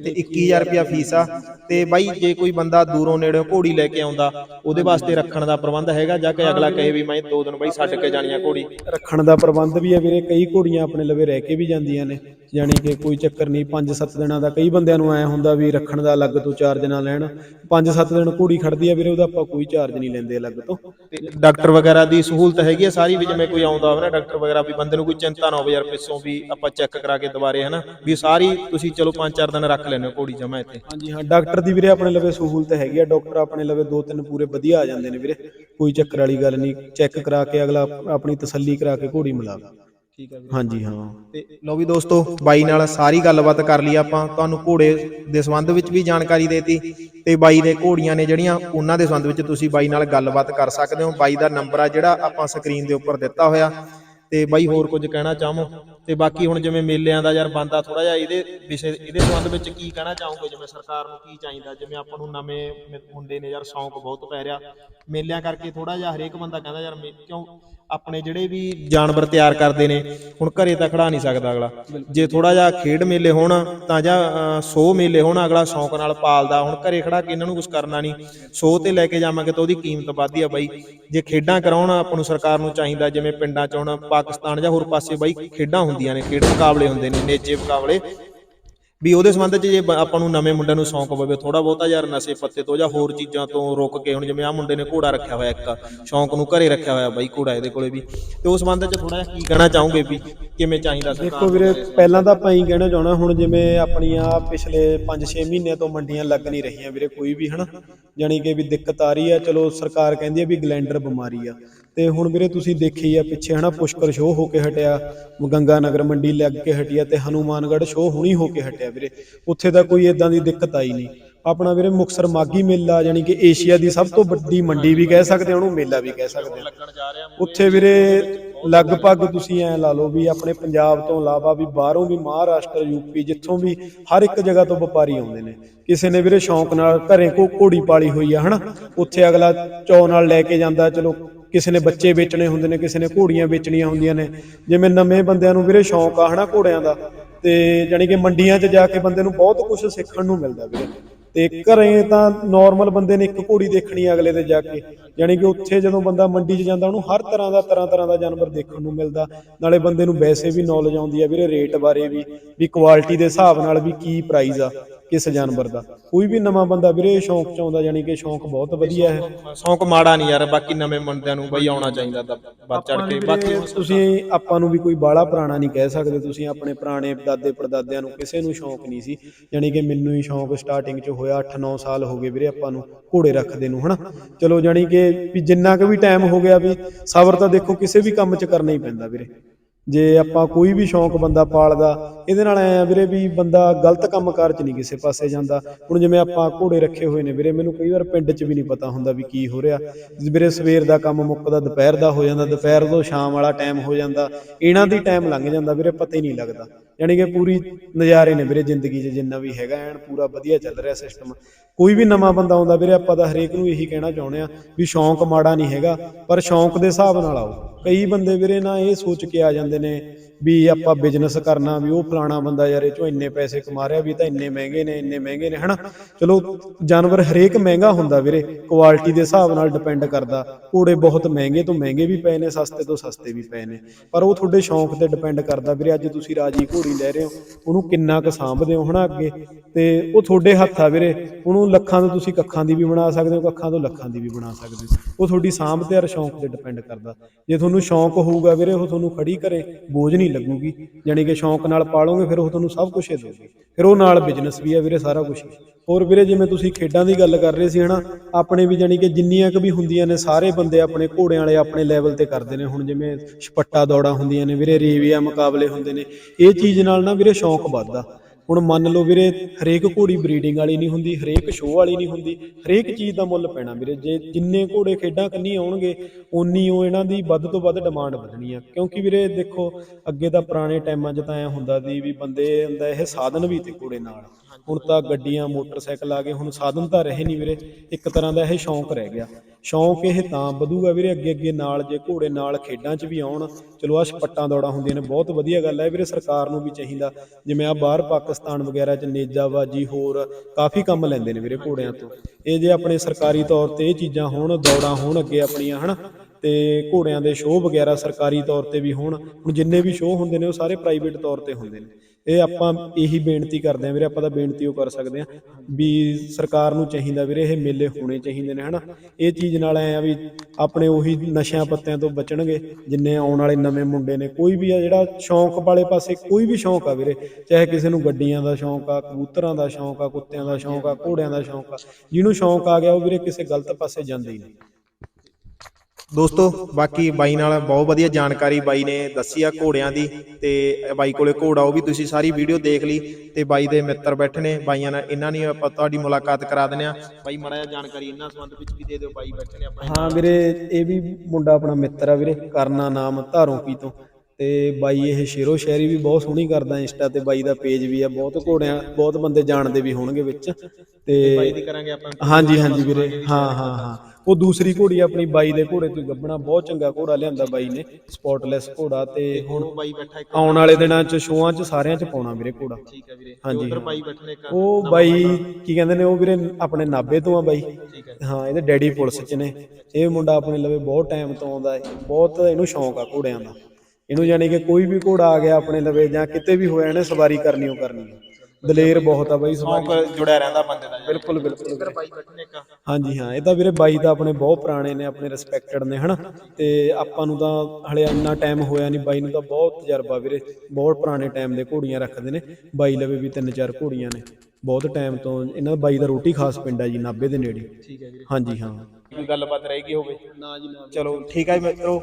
ਤੇ 21000 ਰੁਪਿਆ ਫੀਸ ਆ। ਤੇ ਬਾਈ ਜੇ ਕੋਈ ਬੰਦਾ ਦੂਰੋਂ ਨੇੜਿਓਂ ਘੋੜੀ ਲੈ ਕੇ ਆਉਂਦਾ ਉਹਦੇ ਵਾਸਤੇ ਰੱਖਣ ਦਾ ਪ੍ਰਬੰਧ ਹੈਗਾ? ਜਾਂ ਕਿ ਅਗਲਾ ਕਹੇ ਵੀ ਮੈਂ ਦੋ ਦਿਨ ਬਾਈ ਛੱਡ ਕੇ ਜਾਣੀ ਆ ਘੋੜੀ? ਰੱਖਣ ਦਾ ਪ੍ਰਬੰਧ ਵੀ ਹੈ ਵੀਰੇ ਕਈ ਘੋੜੀਆਂ ਆਪਣੇ ਲਵੇ ਰਹਿ ਕੇ ਵੀ ਜਾਂਦੀਆਂ ਨੇ। ਯਾਨੀ ਕਿ ਕੋਈ ਚੱਕਰ ਨਹੀਂ 5-7 ਦਿਨਾਂ ਦਾ ਕਈ ਬੰਦਿਆਂ ਨੂੰ ਐ ਹੁੰਦਾ ਵੀ ਰੱਖਣ ਦਾ ਅਲੱਗ ਤੋਂ ਚਾਰਜ ਨਾ ਲੈਣ। 5-7 ਦਿਨ ਘੋੜੀ ਖੜਦੀ ਆ ਵੀਰੇ ਉਹਦਾ ਆਪਾਂ ਕੋਈ ਚਾਰਜ ਨਹੀਂ ਲੈਂਦੇ ਅਲੱਗ ਤੋਂ। ਤੇ ਡਾਕਟਰ ਵਗੈਰਾ ਦੀ ਸਹੂਲਤ ਹੈਗੀ ਆ ਸਾਰੀ ਵੀ ਜਿਵੇਂ ਕੋਈ ਆਉਂਦਾ ਹੋਵੇ ਨਾ ਡਾਕਟਰ ਵਗੈਰਾ ਵੀ ਬੰਦੇ ਨੂੰ ਕੋਈ ਚਿੰਤਾ ਨਾ ਹੋਵੇ ਯਾਰ ਪਿੱਛੋਂ ਵੀ ਆਪਾਂ ਚੈੱਕ ਕਰਾ ਕੇ ਦੁਬਾਰੇ ਹਨਾ? ਵੀ ਸਾਰੀ ਤੁਸੀਂ ਚਲੋ 5-4 ਦਿਨ ਰੱਖ ਲੈਣੇ ਘੋੜੀ ਜਮਾ ਇੱਥੇ। ਹਾਂਜੀ ਹਾਂ ਡਾਕਟਰ ਦੀ ਵੀਰੇ ਆਪਣੇ ਲਵੇ ਸਹੂਲਤ ਹੈਗੀ ਆ ਡਾਕਟਰ ਆਪਣੇ ਲਵੇ ਦੋ ਤਿੰਨ ਪੂਰੇ ਵਧੀਆ ਆ ਜਾਂਦੇ ਨੇ ਵੀਰੇ। ਕੋਈ ਚੱਕਰ ਵਾਲੀ ਗੱਲ ਨਹੀਂ ਚੈੱਕ ਕਰਾ ਕੇ ਅਗਲਾ ਆਪਣੀ ਤਸੱਲੀ ਕਰਾ ਕੇ ਘੋੜੀ ਮਿਲਾਵੇ ਠੀਕ ਆ ਵੀਰੇ। ਹਾਂਜੀ ਹਾਂ। ਤੇ ਲੋ ਵੀ ਦੋਸਤੋ ਬਾਈ ਨਾਲ ਸਾਰੀ ਗੱਲਬਾਤ ਕਰ ਲਈ ਆਪਾਂ। ਤੁਹਾਨੂੰ ਘੋੜੇ ਦੇ ਸੰਬੰਧ ਵਿੱਚ ਵੀ ਜਾਣਕਾਰੀ ਦੇਤੀ ਤੇ ਬਾਈ ਦੇ ਘੋੜੀਆਂ ਨੇ ਜਿਹੜੀਆਂ ਉਹਨਾਂ ਦੇ ਸੰਬੰਧ ਵਿੱਚ ਤੁਸੀਂ ਬਾਈ ਨਾਲ ਗੱਲਬਾਤ ਕਰ ਸਕਦੇ ਹੋ। ਬਾਈ ਦਾ ਨੰਬਰ ਆ ਜਿਹੜਾ ਆਪਾਂ ਸਕਰੀਨ ਦੇ ਉੱਪਰ ਦਿੱਤਾ ਹੋਇਆ। ਤੇ ਬਾਈ ਹੋਰ ਕੁਝ ਕਹਿਣਾ ਚਾਹੋ? ਤੇ ਬਾਕੀ ਹੁਣ ਜਿਵੇਂ ਮੇਲਿਆਂ ਦਾ ਯਾਰ ਬੰਦਾ ਥੋੜਾ ਜਿਹਾ ਇਹਦੇ ਵਿਸ਼ੇ ਇਹਦੇ ਸੰਬੰਧ ਵਿੱਚ ਕੀ ਕਹਿਣਾ ਚਾਹੋਗੇ? ਜਿਵੇਂ ਸਰਕਾਰ ਨੂੰ ਕੀ ਚਾਹੀਦਾ? ਜਿਵੇਂ ਆਪਾਂ ਨੂੰ ਨਵੇਂ ਮੁੰਡੇ ਨੇ ਯਾਰ ਸ਼ੌਂਕ ਬਹੁਤ ਪੈ ਰਿਹਾ ਮੇਲਿਆਂ ਕਰਕੇ ਥੋੜਾ ਜਿਹਾ ਹਰੇਕ ਬੰਦਾ ਕਹਿੰਦਾ ਯਾਰ ਕਿਉਂ ਆਪਣੇ ਜਿਹੜੇ ਵੀ ਜਾਨਵਰ ਤਿਆਰ ਕਰਦੇ ਨੇ ਹੁਣ ਘਰੇ ਤਾਂ ਖੜਾ ਨਹੀਂ ਸਕਦਾ ਅਗਲਾ। ਜੇ ਥੋੜਾ ਜਿਹਾ ਖੇਡ ਮੇਲੇ ਹੋਣ ਤਾਂ ਜਾਂ ਅ, ਮੇਲੇ ਹੋਣ ਅਗਲਾ ਸ਼ੌਂਕ ਨਾਲ ਪਾਲਦਾ। ਹੁਣ ਘਰੇ ਖੜਾ ਕੇ ਇਹਨਾਂ ਨੂੰ ਕੁਝ ਕਰਨਾ ਨਹੀਂ। ਸੌ ਤੇ ਲੈ ਕੇ ਜਾਵਾਂਗੇ ਤਾਂ ਉਹਦੀ ਕੀਮਤ ਵੱਧਦੀ ਆ ਬਾਈ। ਜੇ ਖੇਡਾਂ ਕਰਾਉਣ ਆਪਾਂ ਨੂੰ ਸਰਕਾਰ ਨੂੰ ਚਾਹੀਦਾ ਜਿਵੇਂ ਪਿੰਡਾਂ 'ਚ ਹੁਣ ਪਾਕਿਸਤਾਨ ਜਾਂ ਹੋਰ ਪਾਸੇ ਬਾਈ ਖੇਡਾਂ ਹੁੰਦੀਆਂ ਨੇ ਖੇਡ ਮੁਕਾਬਲੇ ਹੁੰਦੇ ਨੇ ਨੇਚੇ ਮੁਕਾਬਲੇ। ਵੀ ਉਹਦੇ ਸੰਬੰਧ 'ਚ ਜੇ ਆਪਾਂ ਨੂੰ ਨਵੇਂ ਮੁੰਡਿਆਂ ਨੂੰ ਸ਼ੌਂਕ ਪਵੇ ਥੋੜਾ ਬਹੁਤਾ ਯਾਰ ਨਸ਼ੇ ਪੱਤੇ ਤੋਂ ਜਾਂ ਹੋਰ ਚੀਜ਼ਾਂ ਤੋਂ ਰੁਕ ਕੇ ਹੁਣ ਜਿਵੇਂ ਆ ਮੁੰਡੇ ਨੇ ਘੋੜਾ ਰੱਖਿਆ ਹੋਇਆ ਇੱਕ ਸ਼ੌਂਕ ਨੂੰ ਘਰੇ ਰੱਖਿਆ ਹੋਇਆ ਬਾਈ ਘੋੜਾ ਇਹਦੇ ਕੋਲੇ ਵੀ। ਤੇ ਉਸ ਸੰਬੰਧ 'ਚ ਥੋੜਾ ਜਿਹਾ ਕੀ ਕਹਿਣਾ ਚਾਹੋਗੇ ਵੀ ਕਿਵੇਂ ਚਾਹੀਦਾ ਸਰਕਾਰ ਦੇਖੋ ਵੀਰੇ ਪਹਿਲਾਂ ਤਾਂ ਆਪਾਂ ਹੀ ਕਹਿਣਾ ਚਾਹਣਾ ਹੁਣ ਜਿਵੇਂ ਆਪਣੀਆਂ ਪਿਛਲੇ 5-6 ਮਹੀਨਿਆਂ ਤੋਂ ਮੰਡੀਆਂ ਲੱਗ ਨਹੀਂ ਰਹੀਆਂ ਵੀਰੇ ਕੋਈ ਵੀ ਹਨਾ? ਜਾਣੀ ਕਿ ਵੀ ਦਿੱਕਤ ਆ ਰਹੀ ਆ ਚਲੋ ਸਰਕਾਰ ਕਹਿੰਦੀ ਆ ਵੀ ਗਲੈਂਡਰ ਬਿਮਾਰੀ ਆ। ਤੇ ਹੁਣ ਵੀਰੇ ਤੁਸੀਂ ਦੇਖੀ ਆ ਪਿੱਛੇ ਹਨਾ ਪੁਸ਼ਕਰ ਸ਼ੋਅ ਹੋ ਕੇ ਹਟਿਆ, ਗੰਗਾ ਨਗਰ ਮੰਡੀ ਲੱਗ ਕੇ ਹਟੀ ਆ ਤੇ ਹਨੂਮਾਨਗੜ੍ਹ ਸ਼ੋਅ ਹੁਣੀ ਹੋ ਕੇ ਹਟਿਆ ਵੀਰੇ। ਉੱਥੇ ਤਾਂ ਕੋਈ ਇਦਾਂ ਦੀ ਦਿੱਕਤ ਆਈ ਨਹੀਂ। ਆਪਣਾ ਵੀਰੇ ਮੁਕਸਰ ਮਾਗੀ ਮੇਲਾ ਜਾਣੀ ਕਿ ਏਸ਼ੀਆ ਦੀ ਸਭ ਤੋਂ ਵੱਡੀ ਮੰਡੀ ਵੀ ਕਹਿ ਸਕਦੇ ਹਾਂ ਉਹਨੂੰ ਮੇਲਾ ਵੀ ਕਹਿ ਸਕਦੇ ਹਾਂ ਉੱਥੇ ਵੀਰੇ ਲਗਭਗ ਤੁਸੀਂ ਐ ਲਾ ਲਓ ਵੀ ਆਪਣੇ ਪੰਜਾਬ ਤੋਂ ਇਲਾਵਾ ਵੀ ਬਾਹਰੋਂ ਵੀ ਮਹਾਰਾਸ਼ਟਰ ਯੂਪੀ ਜਿੱਥੋਂ ਵੀ ਹਰ ਇੱਕ ਜਗ੍ਹਾ ਤੋਂ ਵਪਾਰੀ ਆਉਂਦੇ ਨੇ। ਕਿਸੇ ਨੇ ਵੀਰੇ ਸ਼ੌਂਕ ਨਾਲ ਘਰੇ ਕੋ ਘੋੜੀ ਪਾਲੀ ਹੋਈ ਆ ਹਨਾ, ਉੱਥੇ ਅਗਲਾ ਚੌ ਨਾਲ ਲੈ ਕੇ ਜਾਂਦਾ, ਚਲੋ ਕਿਸੇ ਨੇ ਬੱਚੇ ਵੇਚਣੇ ਹੁੰਦੇ ਨੇ, ਕਿਸੇ ਨੇ ਘੋੜੀਆਂ ਵੇਚਣੀਆਂ ਹੁੰਦੀਆਂ ਨੇ। ਜਿਵੇਂ ਨਵੇਂ ਬੰਦਿਆਂ ਨੂੰ ਵੀਰੇ ਸ਼ੌਂਕ ਆ ਹਨਾ ਘੋੜਿਆਂ ਦਾ, ਤੇ ਜਾਣੀ ਕਿ ਮੰਡੀਆਂ 'ਚ ਜਾ ਕੇ ਬੰਦੇ ਨੂੰ ਬਹੁਤ ਕੁਝ ਸਿੱਖਣ ਨੂੰ ਮਿਲਦਾ ਵੀਰੇ। ਤੇ ਘਰੇ ਤਾਂ ਨਾਰਮਲ ਬੰਦੇ ਨੇ ਇੱਕ ਘੋੜੀ ਦੇਖਣੀ ਅਗਲੇ ਦੇ ਜਾ ਕੇ। ਯਾਨੀ ਕਿ ਉੱਥੇ ਜਦੋਂ ਬੰਦਾ ਮੰਡੀ 'ਚ ਜਾਂਦਾ ਉਹਨੂੰ ਹਰ ਤਰ੍ਹਾਂ ਦਾ ਤਰ੍ਹਾਂ ਤਰ੍ਹਾਂ ਦਾ ਜਾਨਵਰ ਦੇਖਣ ਨੂੰ ਮਿਲਦਾ। ਨਾਲੇ ਬੰਦੇ ਨੂੰ ਵੈਸੇ ਵੀ ਨੌਲੇਜ ਆਉਂਦੀ ਆ ਵੀਰੇ ਰੇਟ ਬਾਰੇ ਵੀ ਵੀ ਕੁਆਲਿਟੀ ਦੇ ਹਿਸਾਬ ਨਾਲ ਵੀ ਕੀ ਪ੍ਰਾਈਸ ਆ ਕਿਸ ਜਾਨਵਰ ਦਾ। ਕੋਈ ਵੀ ਨਵਾਂ ਬੰਦਾ ਵੀਰੇ ਸ਼ੌਂਕ ਚ ਆਉਂਦਾ ਯਾਨੀ ਕਿ ਸ਼ੌਂਕ ਬਹੁਤ ਵਧੀਆ ਹੈ। ਸ਼ੌਂਕ ਮਾੜਾ ਨਹੀਂ ਯਾਰ ਬਾਕੀ ਨਵੇਂ ਮੁੰਡਿਆਂ ਨੂੰ ਬਈ ਆਉਣਾ ਚਾਹੀਦਾ ਤਾਂ ਵੱਧ ਚੜ ਕੇ। ਬਾਕੀ ਤੁਸੀਂ ਆਪਾਂ ਨੂੰ ਵੀ ਕੋਈ ਬਾਲਾ ਪੁਰਾਣਾ ਨਹੀਂ ਕਹਿ ਸਕਦੇ ਤੁਸੀਂ ਆਪਣੇ ਪੁਰਾਣੇ ਦਾਦੇ ਪੜਦਾਦਿਆਂ ਨੂੰ ਕਿਸੇ ਨੂੰ ਸ਼ੌਂਕ ਨਹੀਂ ਸੀ। ਯਾਨੀ ਕਿ ਮੈਨੂੰ ਹੀ ਸ਼ੌਂਕ ਸਟਾਰਟਿੰਗ ਚ ਹੋਇਆ 8-9 ਸਾਲ ਹੋ ਗਏ ਵੀਰੇ ਆਪਾਂ ਨੂੰ ਘੋੜੇ ਰੱਖਦੇ ਨੂੰ ਹਨਾ? ਚਲੋ ਯਾਨੀ ਕਿ ਵੀ ਜਿੰਨਾ ਕੁ ਵੀ ਟਾਈਮ ਹੋ ਗਿਆ ਵੀ ਸਬਰ ਤਾਂ ਦੇਖੋ ਕਿਸੇ ਵੀ ਕੰਮ 'ਚ ਕਰਨਾ ਹੀ ਪੈਂਦਾ ਵੀਰੇ। ਜੇ ਆਪਾਂ ਕੋਈ ਵੀ ਸ਼ੌਂਕ ਬੰਦਾ ਪਾਲਦਾ, ਇਹਦੇ ਨਾਲ ਐ ਵੀਰੇ ਵੀ ਬੰਦਾ ਗਲਤ ਕੰਮ ਚ ਨਹੀਂ ਕਿਸੇ ਪਾਸੇ ਜਾਂਦਾ। ਹੁਣ ਜਿਵੇਂ ਆਪਾਂ ਘੋੜੇ ਰੱਖੇ ਹੋਏ ਨੇ ਵੀਰੇ, ਮੈਨੂੰ ਕਈ ਵਾਰ ਪਿੰਡ ਚ ਵੀ ਨਹੀਂ ਪਤਾ ਹੁੰਦਾ ਵੀ ਕੀ ਹੋ ਰਿਹਾ। ਵੀਰੇ ਸਵੇਰ ਦਾ ਕੰਮ ਮੁੱਕਦਾ, ਦੁਪਹਿਰ ਦਾ ਹੋ ਜਾਂਦਾ, ਦੁਪਹਿਰ ਤੋਂ ਸ਼ਾਮ ਵਾਲਾ ਟਾਈਮ ਹੋ ਜਾਂਦਾ। ਇਹਨਾਂ ਦੀ ਟਾਈਮ ਲੰਘ ਜਾਂਦਾ ਵੀਰੇ, ਪਤਾ ਹੀ ਨਹੀਂ ਲੱਗਦਾ। ਯਾਨੀ ਕਿ ਪੂਰੀ ਨਜ਼ਾਰੇ ਨੇ ਵੀਰੇ ਜ਼ਿੰਦਗੀ 'ਚ ਜਿੰਨਾ ਵੀ ਹੈਗਾ, ਐਨ ਪੂਰਾ ਵਧੀਆ ਚੱਲ ਰਿਹਾ ਸਿਸਟਮ ਕੋਈ ਵੀ ਨਵਾਂ ਬੰਦਾ ਆਉਂਦਾ ਵੀਰੇ, ਆਪਾਂ ਤਾਂ ਹਰੇਕ ਨੂੰ ਇਹੀ ਕਹਿਣਾ ਚਾਹੁੰਦੇ ਆ ਵੀ ਸ਼ੌਂਕ ਮਾੜਾ ਨਹੀਂ ਹੈਗਾ, ਪਰ ਸ਼ੌਂਕ ਦੇ ਹਿਸਾਬ ਨਾਲ ਆਓ। ਕਈ ਬੰਦੇ ਵੀਰੇ ਨਾ ਇਹ ਸੋਚ ਕੇ ਆ ਜਾਂਦੇ ਨੇ ਵੀ ਆਪਾਂ ਬਿਜ਼ਨਸ ਕਰਨਾ, ਵੀ ਉਹ ਫਲਾਣਾ ਬੰਦਾ ਯਾਰ, ਇਹ ਚੋਂ ਇੰਨੇ ਪੈਸੇ ਕਮਾ ਰਿਹਾ, ਵੀ ਤਾਂ ਇੰਨੇ ਮਹਿੰਗੇ ਨੇ, ਇੰਨੇ ਮਹਿੰਗੇ ਨੇ, ਹਨਾ? ਚਲੋ, ਜਾਨਵਰ ਹਰੇਕ ਮਹਿੰਗਾ ਹੁੰਦਾ ਵੀਰੇ ਕੁਆਲਿਟੀ ਦੇ ਹਿਸਾਬ ਨਾਲ ਡਿਪੈਂਡ ਕਰਦਾ। ਘੋੜੇ ਬਹੁਤ ਮਹਿੰਗੇ ਤੋਂ ਮਹਿੰਗੇ ਵੀ ਪਏ ਨੇ, ਸਸਤੇ ਤੋਂ ਸਸਤੇ ਵੀ ਪਏ ਨੇ। ਪਰ ਉਹ ਤੁਹਾਡੇ ਸ਼ੌਂਕ ਤੇ ਡਿਪੈਂਡ ਕਰਦਾ ਵੀਰੇ, ਅੱਜ ਤੁਸੀਂ ਰਾਜੀ ਘੋੜੀ ਲੈ ਰਹੇ ਹੋ, ਉਹਨੂੰ ਕਿੰਨਾ ਕੁ ਸਾਂਭਦੇ ਹੋ, ਹਨਾ, ਅੱਗੇ? ਤੇ ਉਹ ਤੁਹਾਡੇ ਹੱਥ ਆ ਵੀਰੇ, ਉਹਨੂੰ ਲੱਖਾਂ ਤੋਂ ਤੁਸੀਂ ਕੱਖਾਂ ਦੀ ਵੀ ਬਣਾ ਸਕਦੇ ਹੋ, ਕੱਖਾਂ ਤੋਂ ਲੱਖਾਂ ਦੀ ਵੀ ਬਣਾ ਸਕਦੇ ਹੋ। ਉਹ ਤੁਹਾਡੀ ਸਾਂਭ ਤੇ ਔਰ ਸ਼ੌਂਕ ਤੇ ਡਿਪੈਂਡ ਕਰਦਾ। ਜੇ ਤੁਹਾਨੂੰ ਸ਼ੌਂਕ ਹੋਊਗਾ ਵੀਰੇ, ਉਹ ਤੁਹਾਨੂੰ ਖੜੀ ਕਰੇ, ਬੋਝ ਨਹੀਂ ਲੱਗੂਗੀ। ਯਾਨੀ ਕਿ ਸ਼ੌਂਕ ਨਾਲ ਪਾਲੋਗੇ, ਫਿਰ ਉਹ ਤੁਹਾਨੂੰ ਸਭ ਕੁਝ ਦੇਊਗੀ। ਫਿਰ ਉਹ ਨਾਲ ਬਿਜ਼ਨਸ ਵੀ ਹੈ ਵੀਰੇ, ਸਾਰਾ ਕੁਝ ਹੋਰ ਵੀਰੇ, ਜਿਵੇਂ ਤੁਸੀਂ ਖੇਡਾਂ ਦੀ ਗੱਲ ਕਰ ਰਹੇ ਸੀ, ਹਨਾ, ਆਪਣੇ ਵੀ ਜਾਨੀ ਕਿ ਜਿੰਨੀਆਂ ਕੁ ਵੀ ਹੁੰਦੀਆਂ ਨੇ, ਸਾਰੇ ਬੰਦੇ ਆਪਣੇ ਘੋੜਿਆਂ ਵਾਲੇ ਆਪਣੇ ਲੈਵਲ ਤੇ ਕਰਦੇ ਨੇ। ਹੁਣ ਜਿਵੇਂ ਛਪੱਟਾ ਦੌੜਾਂ ਹੁੰਦੀਆਂ ਨੇ ਵੀਰੇ, ਰੇਵੀਆ ਮੁਕਾਬਲੇ ਹੁੰਦੇ ਨੇ। ਇਹ ਚੀਜ਼ ਨਾਲ ਨਾ ਵੀਰੇ, ਸ਼ੌਂਕ ਵੱਧਦਾ। ਹੁਣ ਮੰਨ ਲਓ ਵੀਰੇ, ਹਰੇਕ ਘੋੜੀ ਬਰੀਡਿੰਗ ਵਾਲੀ ਨਹੀਂ ਹੁੰਦੀ, ਹਰੇਕ ਸ਼ੋਅ ਵਾਲੀ ਨਹੀਂ ਹੁੰਦੀ, ਹਰੇਕ ਚੀਜ਼ ਦਾ ਮੁੱਲ ਪੈਣਾ ਵੀਰੇ। ਜੇ ਜਿੰਨੇ ਘੋੜੇ ਖੇਡਾਂ ਕੰਨੀ ਆਉਣਗੇ ਉਨੀ ਉਹ ਇਹਨਾਂ ਦੀ ਵੱਧ ਤੋਂ ਵੱਧ ਡਿਮਾਂਡ ਵਧਣੀ ਆ। ਕਿਉਂਕਿ ਵੀਰੇ, ਦੇਖੋ, ਅੱਗੇ ਤਾਂ ਪੁਰਾਣੇ ਟਾਈਮਾਂ 'ਚ ਤਾਂ ਐ ਹੁੰਦਾ ਸੀ ਵੀ ਬੰਦੇ, ਹੁੰਦਾ ਇਹ ਸਾਧਨ ਵੀ ਤੇ ਘੋੜੇ ਨਾਲ। ਹੁਣ ਤਾਂ ਗੱਡੀਆਂ, ਮੋਟਰਸਾਈਕਲ ਆ ਗਏ, ਹੁਣ ਸਾਧਨ ਤਾਂ ਰਹੇ ਨਹੀਂ ਵੀਰੇ। ਇੱਕ ਤਰ੍ਹਾਂ ਦਾ ਇਹ ਸ਼ੌਂਕ ਰਹਿ ਗਿਆ। ਸ਼ੌਂਕ ਇਹ ਤਾਂ ਵਧੂਗਾ ਵੀਰੇ ਅੱਗੇ ਅੱਗੇ ਨਾਲ ਜੇ ਘੋੜੇ ਨਾਲ ਖੇਡਾਂ 'ਚ ਵੀ ਆਉਣ, ਚਲੋ ਆ ਛਪੱਟਾਂ ਦੌੜਾਂ ਹੁੰਦੀਆਂ ਨੇ, ਬਹੁਤ ਵਧੀਆ ਗੱਲ ਹੈ ਵੀਰੇ, ਸਰਕਾਰ ਨੂੰ ਵੀ ਚਾਹੀਦਾ। ਜਿਵੇਂ ਆ ਬਾਹਰ ਪਾਕਿਸਤਾਨ ਵਗੈਰਾ 'ਚ ਨੇਜਾਬਾਜੀ ਹੋਰ ਕਾਫੀ ਕੰਮ ਲੈਂਦੇ ਨੇ ਵੀਰੇ ਘੋੜਿਆਂ ਤੋਂ। ਇਹ ਜੇ ਆਪਣੇ ਸਰਕਾਰੀ ਤੌਰ ਤੇ ਇਹ ਚੀਜ਼ਾਂ ਹੋਣ, ਦੌੜਾਂ ਹੋਣ ਅੱਗੇ ਆਪਣੀਆਂ, ਹਨਾ? ਤੇ ਘੋੜਿਆਂ ਦੇ ਸ਼ੋਅ ਵਗੈਰਾ ਸਰਕਾਰੀ ਤੌਰ ਤੇ ਵੀ ਹੋਣ। ਹੁਣ ਜਿੰਨੇ ਵੀ ਸ਼ੋਅ ਹੁੰਦੇ ਨੇ, ਉਹ ਸਾਰੇ ਪ੍ਰਾਈਵੇਟ ਤੌਰ ਤੇ ਹੁੰਦੇ ਨੇ। ਇਹ ਆਪਾਂ ਇਹੀ ਬੇਨਤੀ ਕਰਦੇ ਆਂ ਵੀਰੇ, ਆਪਾਂ ਤਾਂ ਬੇਨਤੀ ਉਹ ਕਰ ਸਕਦੇ ਆਂ ਵੀ ਸਰਕਾਰ ਨੂੰ ਚਾਹੀਦਾ ਵੀਰੇ, ਇਹ ਮੇਲੇ ਹੋਣੇ ਚਾਹੀਦੇ ਨੇ, ਹਨਾ? ਇਹ ਚੀਜ਼ ਨਾਲ ਐ ਆ ਵੀ ਆਪਣੇ ਉਹੀ ਨਸ਼ਿਆਂ ਪੱਤਿਆਂ ਤੋਂ ਬਚਣਗੇ, ਜਿੰਨੇ ਆਉਣ ਵਾਲੇ ਨਵੇਂ ਮੁੰਡੇ ਨੇ। ਕੋਈ ਵੀ ਆ ਜਿਹੜਾ ਸ਼ੌਂਕ ਵਾਲੇ ਪਾਸੇ ਕੋਈ ਵੀ ਸ਼ੌਂਕ ਆ ਵੀਰੇ, ਚਾਹੇ ਕਿਸੇ ਨੂੰ ਗੱਡੀਆਂ ਦਾ ਸ਼ੌਂਕ ਆ, ਕਬੂਤਰਾਂ ਦਾ ਸ਼ੌਂਕ ਆ, ਕੁੱਤਿਆਂ ਦਾ ਸ਼ੌਂਕ ਆ, ਘੋੜਿਆਂ ਦਾ ਸ਼ੌਂਕ ਆ, ਜਿਹਨੂੰ ਸ਼ੌਂਕ ਆ ਗਿਆ, ਉਹ ਵੀਰੇ ਕਿਸੇ ਗਲਤ ਪਾਸੇ ਜਾਂਦੇ ਹੀ ਨਹੀਂ। ਦੋਸਤੋ ਬਾਕੀ ਬਾਈ ਨਾਲ ਬਹੁਤ ਵਧੀਆ ਜਾਣਕਾਰੀ ਬਾਈ ਨੇ ਦੱਸੀ ਆ ਘੋੜਿਆਂ ਦੀ ਤੇ ਬਾਈ ਕੋਲੇ ਘੋੜਾ ਉਹ ਵੀ ਤੁਸੀਂ ਸਾਰੀ ਵੀਡੀਓ ਦੇਖ ਲਈ ਤੇ ਬਾਈ ਦੇ ਮਿੱਤਰ ਬੈਠੇ ਨੇ ਬਾਈਆਂ ਨਾਲ ਇਹਨਾਂ ਨੇ ਆਪਾਂ ਤੁਹਾਡੀ ਮੁਲਾਕਾਤ ਕਰਾ ਦਿੰਦੇ ਆ ਬਾਈ ਮੜਾ ਜਾਣਕਾਰੀ ਇਹਨਾਂ ਸੰਬੰਧ ਵਿੱਚ ਵੀ ਦੇ ਦਿਓ ਬਾਈ ਬੈਠੇ ਨੇ ਆਪਣੇ ਹਾਂ ਵੀਰੇ ਇਹ ਵੀ ਮੁੰਡਾ ਆਪਣਾ ਮਿੱਤਰ ਆ ਵੀਰੇ ਕਰਨਾ ਨਾਮ ਧਾਰੋਂ ਕੀ ਤੋਂ। ਤੇ ਬਾਈ ਇਹ ਸ਼ੇਰੋ ਸ਼ਾਇਰੀ ਵੀ ਬਹੁਤ ਸੋਹਣੀ ਕਰਦਾ ਇੰਸਟਾ ਤੇ ਬਾਈ ਦਾ ਪੇਜ ਵੀ ਆ ਬਹੁਤ ਘੋੜਿਆਂ ਬਹੁਤ ਬੰਦੇ ਜਾਣਦੇ ਵੀ ਹੋਣਗੇ ਵਿੱਚ। ਬਾਈ ਦੀ ਤੇ ਕਰਾਂਗੇ ਆਪਾਂ ਹਾਂਜੀ ਹਾਂਜੀ ਵੀਰੇ ਹਾਂ ਹਾਂ ਹਾਂ। ਉਹ ਦੂਸਰੀ ਘੋੜੀ ਆਪਣੀ ਬਾਈ ਦੇ ਘੋੜੇ ਤੋਂ ਗੱਬਣਾ ਬਹੁਤ ਚੰਗਾ ਘੋੜਾ ਲਿਆਂਦਾ ਬਾਈ ਨੇ ਸਪੌਟਲੈਸ ਘੋੜਾ ਤੇ ਹੁਣ ਉਹ ਬਾਈ ਬੈਠਾ ਇੱਕ ਆਉਣ ਵਾਲੇ ਦਿਨਾਂ 'ਚ ਸ਼ੋਆਂ 'ਚ ਸਾਰਿਆਂ 'ਚ ਪਾਉਣਾ ਵੀਰੇ ਘੋੜਾ। ਠੀਕ ਹੈ ਵੀਰੇ। ਹਾਂਜੀ, ਉਧਰ ਹਾਂ। ਬਾਈ ਬੈਠੇ ਨੇ ਇੱਕ ਉਹ ਬਾਈ ਕੀ ਕਹਿੰਦੇ ਨੇ ਉਹ ਵੀਰੇ ਆਪਣੇ ਨਾਬੇ ਤੋਂ ਆ ਬਾਈ। ਹੈ ਇਹਦੇ ਡੈਡੀ ਪੁਲਿਸ 'ਚ ਨੇ। ਇਹ ਮੁੰਡਾ ਆਪਣੇ ਲਵੇ ਬਹੁਤ ਟਾਈਮ ਤੋਂ ਆਉਂਦਾ ਹੈ ਬਹੁਤ ਇਹਨੂੰ ਸ਼ੌਂਕ ਆ ਘੋੜਿਆਂ ਦਾ। ਇਹਨੂੰ ਜਾਣੀ ਕਿ ਕੋਈ ਵੀ ਘੋੜਾ ਆ ਗਿਆ ਆਪਣੇ ਲਵੇ ਜਾਂ ਕਿਤੇ ਵੀ ਹੋਇਆ ਇਹਨੇ ਸਵਾਰੀ ਕਰਨੀ ਉਹ ਕਰਨੀ। ਹੈ। ਦਲੇਰ ਬਹੁਤ ਆ ਬਾਈ ਸ਼ੌਂਕ ਜੁੜਿਆ ਰਹਿੰਦਾ ਬੰਦੇ ਦਾ ਬਿਲਕੁਲ ਬਿਲਕੁਲ ਹਾਂਜੀ ਹਾਂ ਇਹ ਤਾਂ ਵੀਰੇ ਬਾਈ ਤਾਂ ਆਪਣੇ ਬਹੁਤ ਪੁਰਾਣੇ ਨੇ ਆਪਣੇ ਰਿਸਪੈਕਟਡ ਨੇ ਹਨਾ? ਤੇ ਆਪਾਂ ਨੂੰ ਤਾਂ ਹਲੇ ਇੰਨਾ ਟਾਈਮ ਹੋਇਆ ਨਹੀਂ ਬਾਈ ਨੂੰ ਤਾਂ ਬਹੁਤ ਤਜਰਬਾ ਵੀਰੇ। ਬਹੁਤ ਪੁਰਾਣੇ ਟਾਈਮ ਦੇ ਘੋੜੀਆਂ ਰੱਖਦੇ ਨੇ। ਬਾਈ ਲਵੇ ਵੀ ਤਿੰਨ ਚਾਰ ਘੋੜੀਆਂ ਨੇ। ਬਹੁਤ ਟਾਈਮ ਤੋਂ ਇਹਨਾਂ ਦਾ ਬਾਈ ਦਾ ਰੋਟੀ ਖਾਸ ਪਿੰਡ ਆ ਜੀ ਨਾਭੇ ਦੇ ਨੇੜੇ। ਠੀਕ ਹੈ ਵੀਰੇ। ਹਾਂਜੀ ਹਾਂ। ਕੋਈ ਗੱਲਬਾਤ ਰਹਿ ਗਈ ਹੋਵੇ? ਨਾ ਜੀ ਨਾ ਚਲੋ ਠੀਕ ਹੈ ਜੀ ਮਿੱਤਰੋ।